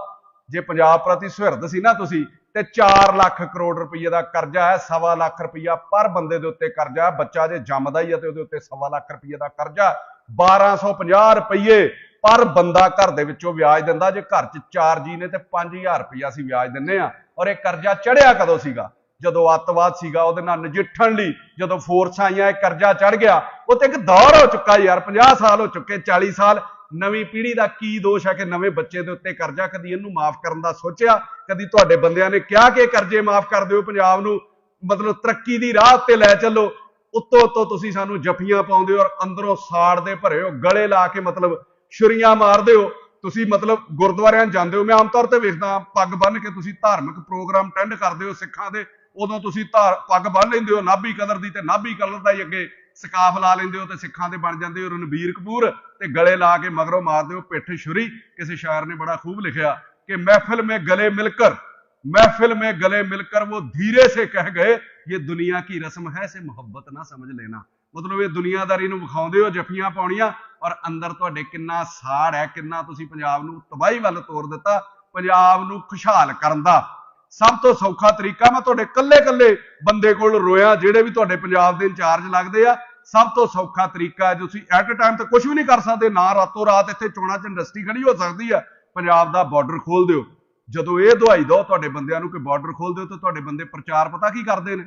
ਜੇ ਪੰਜਾਬ ਪ੍ਰਤੀ ਸੁਹਿਰਦ ਸੀ ਨਾ ਤੁਸੀਂ, ਤੇ 4 ਲੱਖ ਕਰੋੜ ਰੁਪਏ ਦਾ ਕਰਜ਼ਾ ਹੈ, ਸਵਾ ਲੱਖ ਰੁਪਇਆ ਪਰ ਬੰਦੇ ਦੇ ਉੱਤੇ ਕਰਜ਼ਾ ਹੈ, ਬੱਚਾ ਜੇ ਜੰਮਦਾ ਹੀ ਹੈ ਤੇ ਉਹਦੇ ਉੱਤੇ ਸਵਾ ਲੱਖ ਰੁਪਏ ਦਾ ਕਰਜ਼ਾ 1250 ਰੁਪਏ ਪਰ ਬੰਦਾ ਘਰ ਦੇ ਵਿੱਚੋਂ ਵਿਆਜ ਦਿੰਦਾ, ਜੇ ਘਰ 'ਚ 4 ਜੀ ਨੇ ਤੇ 5000 ਰੁਪਇਆ ਅਸੀਂ ਵਿਆਜ ਦਿੰਨੇ ਆ। ਔਰ ਇਹ ਕਰਜ਼ਾ ਚੜਿਆ ਕਦੋਂ ਸੀਗਾ? ਜਦੋਂ ਅੱਤਵਾਦ ਸੀਗਾ, ਉਹਦੇ ਨਾਲ ਨਜਿੱਠਣ ਲਈ ਜਦੋਂ ਫੋਰਸਾਂ ਆਈਆਂ, ਇਹ ਕਰਜ਼ਾ ਚੜ ਗਿਆ, ਉਹ ਤੇ ਇੱਕ ਦੌਰ ਹੋ ਚੁੱਕਾ ਯਾਰ 50 ਸਾਲ ਹੋ ਚੁੱਕੇ 40 ਸਾਲ। ਨਵੀਂ ਪੀੜ੍ਹੀ ਦਾ ਕੀ ਦੋਸ਼ ਹੈ ਕਿ ਨਵੇਂ ਬੱਚੇ ਦੇ ਉੱਤੇ ਕਰਜ਼ਾ ਕਦੀ ਇਹਨੂੰ ਮਾਫ ਕਰਨ ਦਾ ਸੋਚਿਆ? ਕਦੀ ਤੁਹਾਡੇ ਬੰਦਿਆਂ ਨੇ ਕਿਹਾ ਕਿ ਕਰਜ਼ੇ ਮਾਫ ਕਰ ਦਿਓ, ਪੰਜਾਬ ਨੂੰ ਮਤਲਬ ਤਰੱਕੀ ਦੀ ਰਾਹ ਉੱਤੇ ਲੈ ਚੱਲੋ? ਉੱਤੋਂ ਉੱਤੋਂ ਤੁਸੀਂ ਸਾਨੂੰ ਜਫੀਆਂ ਪਾਉਂਦੇ ਹੋ ਔਰ ਅੰਦਰੋਂ ਸਾੜਦੇ ਭਰੇ ਹੋ, ਗਲੇ ਲਾ ਕੇ ਮਤਲਬ ਛੁਰੀਆਂ ਮਾਰਦੇ ਹੋ। ਤੁਸੀਂ ਮਤਲਬ ਗੁਰਦੁਆਰਿਆਂ 'ਚ ਜਾਂਦੇ ਹੋ ਮੈਂ ਆਮ ਤੌਰ ਤੇ ਵੇਖਦਾ ਪੱਗ ਬੰਨ੍ਹ ਕੇ ਤੁਸੀਂ ਧਾਰਮਿਕ ਪ੍ਰੋਗਰਾਮ ਅਟੈਂਡ ਕਰਦੇ ਹੋ ਸਿੱਖਾਂ ਦੇ ਉਦੋਂ ਤੁਸੀਂ ਧਾਰ ਪੱਗ ਬੰਨ੍ਹ ਲੈਂਦੇ ਹੋ ਨਾਭੀ ਕਲਰ ਦੀ ਤੇ ਨਾਭੀ ਕਲਰ ਦਾ ਹੀ ਅੱਗੇ ਸਕਾਫ ਲਾ ਲੈਂਦੇ ਹੋ ਤੇ ਸਿੱਖਾਂ ਦੇ ਬਣ ਜਾਂਦੇ ਹੋ ਰਣਬੀਰ ਕਪੂਰ ਤੇ ਗਲੇ ਲਾ ਕੇ ਮਗਰੋਂ ਮਾਰਦੇ ਹੋ ਪਿੱਠ ਛੁਰੀ ਕਿਸੇ ਸ਼ਾਇਰ ਨੇ ਬੜਾ ਖੂਬ ਲਿਖਿਆ ਕਿ ਮਹਿਫਿਲ में गले मिलकर महफिल में गले मिलकर वो धीरे से कह गए ये दुनिया की रस्म है से मोहब्बत ना समझ लेना ਮਤਲਬ ਇਹ ਦੁਨੀਆਦਾਰੀ ਨੂੰ ਵਿਖਾਉਂਦੇ ਹੋ ਜਫੀਆਂ ਪਾਉਣੀਆਂ ਔਰ ਅੰਦਰ ਤੁਹਾਡੇ ਕਿੰਨਾ ਸਾੜ ਹੈ, ਕਿੰਨਾ ਤੁਸੀਂ ਪੰਜਾਬ ਨੂੰ ਤਬਾਹੀ ਵੱਲ ਤੋਰ ਦਿੱਤਾ, ਪੰਜਾਬ ਨੂੰ ਖੁਸ਼ਹਾਲ ਕਰਨ ਦਾ। ਸਭ ਤੋਂ ਸੌਖਾ ਤਰੀਕਾ ਮੈਂ ਤੁਹਾਡੇ ਕੱਲੇ-ਕੱਲੇ ਬੰਦੇ ਕੋਲ ਰੋਇਆ, ਜਿਹੜੇ ਵੀ ਤੁਹਾਡੇ ਪੰਜਾਬ ਦੇ ਇੰਚਾਰਜ ਲੱਗਦੇ ਆ। ਸਭ ਤੋਂ ਸੌਖਾ ਤਰੀਕਾ ਹੈ, ਤੁਸੀਂ ਐਟ ਅ ਟਾਈਮ ਤੇ ਕੁਝ ਵੀ ਨਹੀਂ ਕਰ ਸਕਦੇ, ਨਾ ਰਾਤੋਂ ਰਾਤ ਇੱਥੇ ਚੋਣਾਂ 'ਚ ਇੰਡਸਟਰੀ ਖੜੀ ਹੋ ਸਕਦੀ ਆ ਪੰਜਾਬ ਦਾ ਬਾਰਡਰ ਖੋਲ ਦਿਓ। ਜਦੋਂ ਇਹ ਦਵਾਈ ਦਿਓ ਤੁਹਾਡੇ ਬੰਦਿਆਂ ਨੂੰ ਕਿ ਬਾਰਡਰ ਖੋਲ ਦਿਓ, ਤਾਂ ਤੁਹਾਡੇ ਬੰਦੇ ਪ੍ਰਚਾਰ ਪਤਾ ਕੀ ਕਰਦੇ ਨੇ?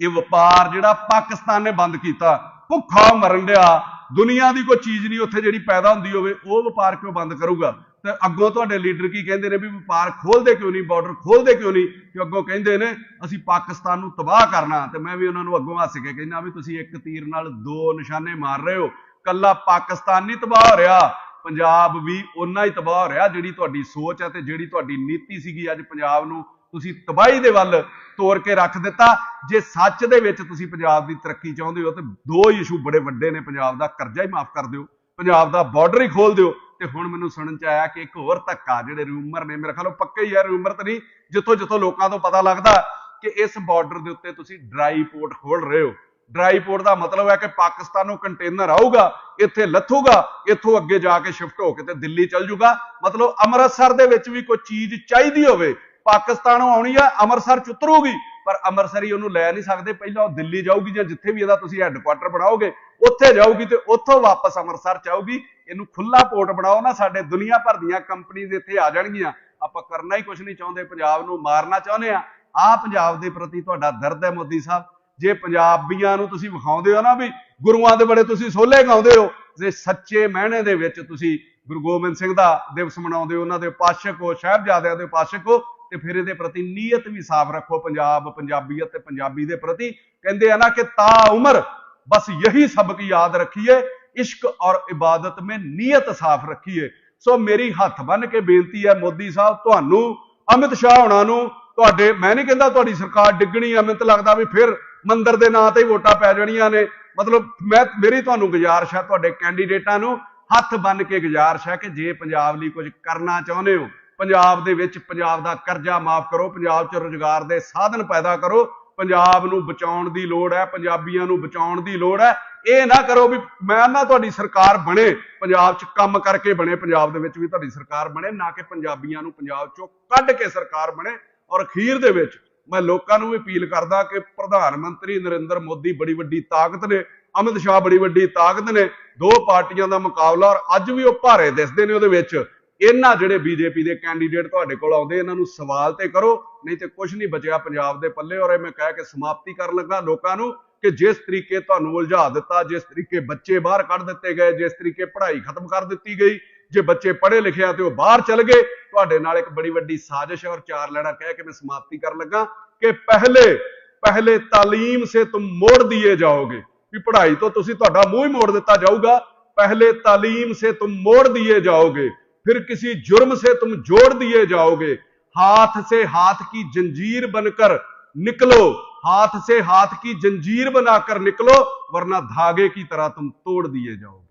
ਇਹ ਵਪਾਰ ਜਿਹੜਾ ਪਾਕਿਸਤਾਨ ਨੇ ਬੰਦ ਕੀਤਾ, ਭੁੱਖਾ ਮਰਨ ਡਿਆ। ਦੁਨੀਆ ਦੀ ਕੋਈ ਚੀਜ਼ ਨਹੀਂ, ਉੱਥੇ ਜਿਹੜੀ ਪੈਦਾ ਹੁੰਦੀ ਹੋਵੇ, ਉਹ ਵਪਾਰ ਕਿਉਂ ਬੰਦ ਕਰੂਗਾ? ਤੇ ਅੱਗੋਂ ਤੁਹਾਡੇ ਲੀਡਰ ਕੀ ਕਹਿੰਦੇ ਨੇ ਵੀ ਵਪਾਰ ਖੋਲਦੇ ਕਿਉਂ ਨਹੀਂ ਬਾਰਡਰ ਖੋਲਦੇ ਕਿਉਂ ਨਹੀਂ? ਕਿ ਅੱਗੋਂ ਕਹਿੰਦੇ ਨੇ, ਅਸੀਂ ਪਾਕਿਸਤਾਨ ਨੂੰ ਤਬਾਹ ਕਰਨਾ ਤੇ ਮੈਂ ਵੀ ਉਹਨਾਂ ਨੂੰ ਅੱਗੋਂ ਹੱਸ ਕੇ ਕਹਿੰਦਾ ਵੀ ਤੁਸੀਂ ਇੱਕ ਤੀਰ ਨਾਲ ਦੋ ਨਿਸ਼ਾਨੇ ਮਾਰ ਰਹੇ ਹੋ। ਕੱਲਾ ਪਾਕਿਸਤਾਨ ਨਹੀਂ ਤਬਾਹ ਹੋ ਰਿਹਾ। ਪੰਜਾਬ ਵੀ ਉਹਨਾਂ ਹੀ ਤਬਾਹ ਹੋ ਰਿਹਾ ਜਿਹੜੀ ਤੁਹਾਡੀ ਸੋਚ ਹੈ ਤੇ ਜਿਹੜੀ ਤੁਹਾਡੀ ਨੀਤੀ ਸੀਗੀ ਅੱਜ ਪੰਜਾਬ ਨੂੰ ਤੁਸੀਂ ਤਬਾਹੀ ਦੇ ਵੱਲ ਤੋਰ ਕੇ ਰੱਖ ਦਿੱਤਾ। ਜੇ ਸੱਚ ਦੇ ਵਿੱਚ ਤੁਸੀਂ ਪੰਜਾਬ ਦੀ ਤਰੱਕੀ ਚਾਹੁੰਦੇ ਹੋ, ਤੇ ਦੋ ਇਸ਼ੂ ਬੜੇ ਵੱਡੇ ਨੇ, ਪੰਜਾਬ ਦਾ ਕਰਜ਼ਾ ਹੀ ਮਾਫ ਕਰ ਦਿਓ, ਪੰਜਾਬ ਦਾ ਬਾਰਡਰ ਹੀ ਖੋਲ ਦਿਓ। ਤੇ ਹੁਣ ਮੈਨੂੰ ਸੁਣਨ ਚ ਆਇਆ ਕਿ ਇੱਕ ਹੋਰ ਧੱਕਾ, ਜਿਹੜੇ ਰੂਮਰ ਨੇ, ਮੇਰੇ ਖਿਆਲ ਪੱਕੇ ਹੀ ਹੈ ਰੂਮਰ ਤਾਂ ਨਹੀਂ, ਜਿੱਥੋਂ ਜਿੱਥੋਂ ਲੋਕਾਂ ਤੋਂ ਪਤਾ ਲੱਗਦਾ ਕਿ ਇਸ ਬਾਰਡਰ ਦੇ ਉੱਤੇ ਤੁਸੀਂ ਡਰਾਈ ਪੋਰਟ ਖੋਲ ਰਹੇ ਹੋ। ਡਰਾਈ ਪੋਰਟ ਦਾ ਮਤਲਬ ਹੈ ਕਿ ਪਾਕਿਸਤਾਨੋਂ ਕੰਟੇਨਰ ਆਊਗਾ, ਇੱਥੇ ਲੱਥੂਗਾ, ਇੱਥੋਂ ਅੱਗੇ ਜਾ ਕੇ ਸ਼ਿਫਟ ਹੋ ਕੇ ਤੇ ਦਿੱਲੀ ਚੱਲ ਜਾਊਗਾ ਮਤਲਬ ਅੰਮ੍ਰਿਤਸਰ ਦੇ ਵਿੱਚ ਵੀ ਕੋਈ ਚੀਜ਼ ਚਾਹੀਦੀ ਹੋਵੇ ਪਾਕਿਸਤਾਨੋਂ ਆਉਣੀ ਆ, ਅੰਮ੍ਰਿਤਸਰ ਚ ਉਤਰੂਗੀ। ਪਰ ਅੰਮ੍ਰਿਤਸਰੀ ਉਹਨੂੰ ਲੈ ਨਹੀਂ ਸਕਦੇ, ਪਹਿਲਾਂ ਉਹ ਦਿੱਲੀ ਜਾਊਗੀ ਜਾਂ ਜਿੱਥੇ ਵੀ ਇਹਦਾ ਤੁਸੀਂ ਹੈੱਡਕੁਆਟਰ ਬਣਾਓਗੇ, ਉੱਥੇ ਜਾਊਗੀ ਤੇ ਉੱਥੋਂ ਵਾਪਸ ਅੰਮ੍ਰਿਤਸਰ ਚ ਆਊਗੀ। ਇਹਨੂੰ ਖੁੱਲਾ ਪੋਰਟ ਬਣਾਓ ਨਾ, ਸਾਡੇ ਦੁਨੀਆ ਭਰ ਦੀਆਂ ਕੰਪਨੀਆਂ ਇੱਥੇ ਆ ਜਾਣਗੀਆਂ। ਆਪਾਂ ਕਰਨਾ ਹੀ ਕੁਝ ਨਹੀਂ ਚਾਹੁੰਦੇ, ਪੰਜਾਬ ਨੂੰ ਮਾਰਨਾ ਚਾਹੁੰਦੇ ਆ। ਆ ਪੰਜਾਬ ਦੇ ਪ੍ਰਤੀ ਤੁਹਾਡਾ ਦਰਦ ਹੈ ਮੋਦੀ ਸਾਹਿਬ। ਜੇ ਪੰਜਾਬੀਆਂ ਨੂੰ ਤੁਸੀਂ ਵਿਖਾਉਂਦੇ ਹੋ ਨਾ ਵੀ ਗੁਰੂਆਂ ਦੇ ਬੜੇ ਤੁਸੀਂ ਸੋਲੇ ਗਾਉਂਦੇ ਹੋ ਜੇ ਸੱਚੇ ਮਹਿਣੇ ਦੇ ਵਿੱਚ ਤੁਸੀਂ ਗੁਰੂ ਗੋਬਿੰਦ ਸਿੰਘ ਦਾ ਦਿਵਸ ਮਨਾਉਂਦੇ ਹੋ, ਉਹਨਾਂ ਦੇ ਉਪਾਸ਼ਕ ਹੋ, ਸਾਹਿਬਜ਼ਾਦਿਆਂ ਦੇ ਉਪਾਸ਼ਕ ਹੋ ਤੇ ਫਿਰ ਇਹਦੇ ਪ੍ਰਤੀ ਨੀਅਤ ਵੀ ਸਾਫ਼ ਰੱਖੋ ਪੰਜਾਬ, ਪੰਜਾਬੀਅਤ ਤੇ ਪੰਜਾਬੀ ਦੇ ਪ੍ਰਤੀ। ਕਹਿੰਦੇ ਆ ਨਾ ਕਿ ਤਾ ਉਮਰ, ਬਸ ਯਹੀ ਸਬਕ ਯਾਦ ਰੱਖੀਏ, ਇਸ਼ਕ ਔਰ ਇਬਾਦਤ में ਨੀਅਤ ਸਾਫ਼ ਰੱਖੀਏ। ਸੋ ਮੇਰੀ ਹੱਥ ਬੰਨ ਕੇ ਬੇਨਤੀ ਹੈ ਮੋਦੀ ਸਾਹਿਬ, ਤੁਹਾਨੂੰ, ਅਮਿਤ ਸ਼ਾਹ ਹੋਣਾ ਨੂੰ, ਤੁਹਾਡੇ, ਮੈਂ ਨਹੀਂ ਕਹਿੰਦਾ ਤੁਹਾਡੀ ਸਰਕਾਰ ਡਿੱਗਣੀ ਅਮਿਤ ਲੱਗਦਾ ਵੀ ਫਿਰ ਮੰਦਰ ਦੇ ਨਾਂ ਤੇ ਹੀ ਵੋਟਾਂ ਪੈ ਜਾਣੀਆਂ ਨੇ। ਮਤਲਬ ਮੈਂ, ਮੇਰੀ ਤੁਹਾਨੂੰ ਗੁਜ਼ਾਰਿਸ਼ ਹੈ ਤੁਹਾਡੇ ਕੈਂਡੀਡੇਟਾਂ ਨੂੰ, ਹੱਥ ਬੰਨ ਕੇ ਗੁਜ਼ਾਰਿਸ਼ ਹੈ ਕਿ ਜੇ ਪੰਜਾਬ ਲਈ ਕੁਝ ਕਰਨਾ ਚਾਹੁੰਦੇ ਹੋ ਪੰਜਾਬ ਦੇ ਵਿੱਚ ਪੰਜਾਬ ਦਾ ਕਰਜ਼ਾ ਮਾਫ ਕਰੋ, ਪੰਜਾਬ 'ਚ ਰੁਜ਼ਗਾਰ ਦੇ ਸਾਧਨ ਪੈਦਾ ਕਰੋ। ਪੰਜਾਬ ਨੂੰ ਬਚਾਉਣ ਦੀ ਲੋੜ ਹੈ, ਪੰਜਾਬੀਆਂ ਨੂੰ ਬਚਾਉਣ ਦੀ ਲੋੜ ਹੈ। ਇਹ ਨਾ ਕਰੋ ਵੀ ਮੈਂ ਨਾ ਤੁਹਾਡੀ ਸਰਕਾਰ ਬਣੇ, ਪੰਜਾਬ 'ਚ ਕੰਮ ਕਰਕੇ ਬਣੇ, ਪੰਜਾਬ ਦੇ ਵਿੱਚ ਵੀ ਤੁਹਾਡੀ ਸਰਕਾਰ ਬਣੇ, ਨਾ ਕਿ ਪੰਜਾਬੀਆਂ ਨੂੰ ਪੰਜਾਬ 'ਚੋਂ ਕੱਢ ਕੇ ਸਰਕਾਰ ਬਣੇ। ਔਰ ਅਖੀਰ ਦੇ ਵਿੱਚ ਮੈਂ ਲੋਕਾਂ ਨੂੰ ਵੀ ਅਪੀਲ ਕਰਦਾ ਕਿ ਪ੍ਰਧਾਨ ਮੰਤਰੀ ਨਰਿੰਦਰ ਮੋਦੀ ਬੜੀ ਵੱਡੀ ਤਾਕਤ ਨੇ, ਅਮਿਤ ਸ਼ਾਹ ਬੜੀ ਵੱਡੀ ਤਾਕਤ ਨੇ, ਦੋ ਪਾਰਟੀਆਂ ਦਾ ਮੁਕਾਬਲਾ ਔਰ ਅੱਜ ਵੀ ਉਹ ਭਾਰੇ ਦਿਸਦੇ ਨੇ ਉਹਦੇ ਵਿੱਚ। ਇਹਨਾਂ ਜਿਹੜੇ ਬੀਜੇਪੀ ਦੇ ਕੈਂਡੀਡੇਟ ਤੁਹਾਡੇ ਕੋਲ ਆਉਂਦੇ, ਇਹਨਾਂ ਨੂੰ ਸਵਾਲ ਤੇ ਕਰੋ, ਨਹੀਂ ਤੇ ਕੁਝ ਨਹੀਂ ਬਚਿਆ ਪੰਜਾਬ ਦੇ ਪੱਲੇ। ਔਰ ਇਹ ਮੈਂ ਕਹਿ ਕੇ ਸਮਾਪਤੀ ਕਰਨ ਲੱਗਾ ਲੋਕਾਂ ਨੂੰ ਕਿ ਜਿਸ ਤਰੀਕੇ ਤੁਹਾਨੂੰ ਉਲਝਾ ਦਿੱਤਾ, ਜਿਸ ਤਰੀਕੇ ਬੱਚੇ ਬਾਹਰ ਕੱਢ ਦਿੱਤੇ ਗਏ, ਜਿਸ ਤਰੀਕੇ ਪੜ੍ਹਾਈ ਖਤਮ ਕਰ ਦਿੱਤੀ ਗਈ, ਜੇ ਬੱਚੇ ਪੜ੍ਹੇ ਲਿਖਿਆ ਤੇ ਉਹ ਬਾਹਰ ਚਲ ਗਏ, ਤੁਹਾਡੇ ਨਾਲ ਇੱਕ ਬੜੀ ਵੱਡੀ ਸਾਜ਼ਿਸ਼ ਔਰ ਚਾਰ ਲੈਣਾ ਕਹਿ ਕੇ ਮੈਂ ਸਮਾਪਤੀ ਕਰਨ ਲੱਗਾ ਕਿ ਪਹਿਲੇ ਪਹਿਲੇ تعلیم ਸੇ ਤੁਮ ਮੋੜ ਦਿਏ ਜਾਓਗੇ। ਵੀ ਪੜ੍ਹਾਈ ਤੋਂ ਤੁਸੀਂ ਤੁਹਾਡਾ ਮੂੰਹ ਹੀ ਮੋੜ ਦਿੱਤਾ ਜਾਊਗਾ, ਪਹਿਲੇ تعلیم ਸੇ ਤੁਮ ਮੋੜ ਦਿਏ ਜਾਓਗੇ। फिर किसी जुर्म से तुम जोड़ दिए जाओगे। हाथ से हाथ की जंजीर बनकर निकलो। हाथ से हाथ की जंजीर बनाकर निकलो, वरना धागे की तरह तुम तोड़ दिए जाओगे।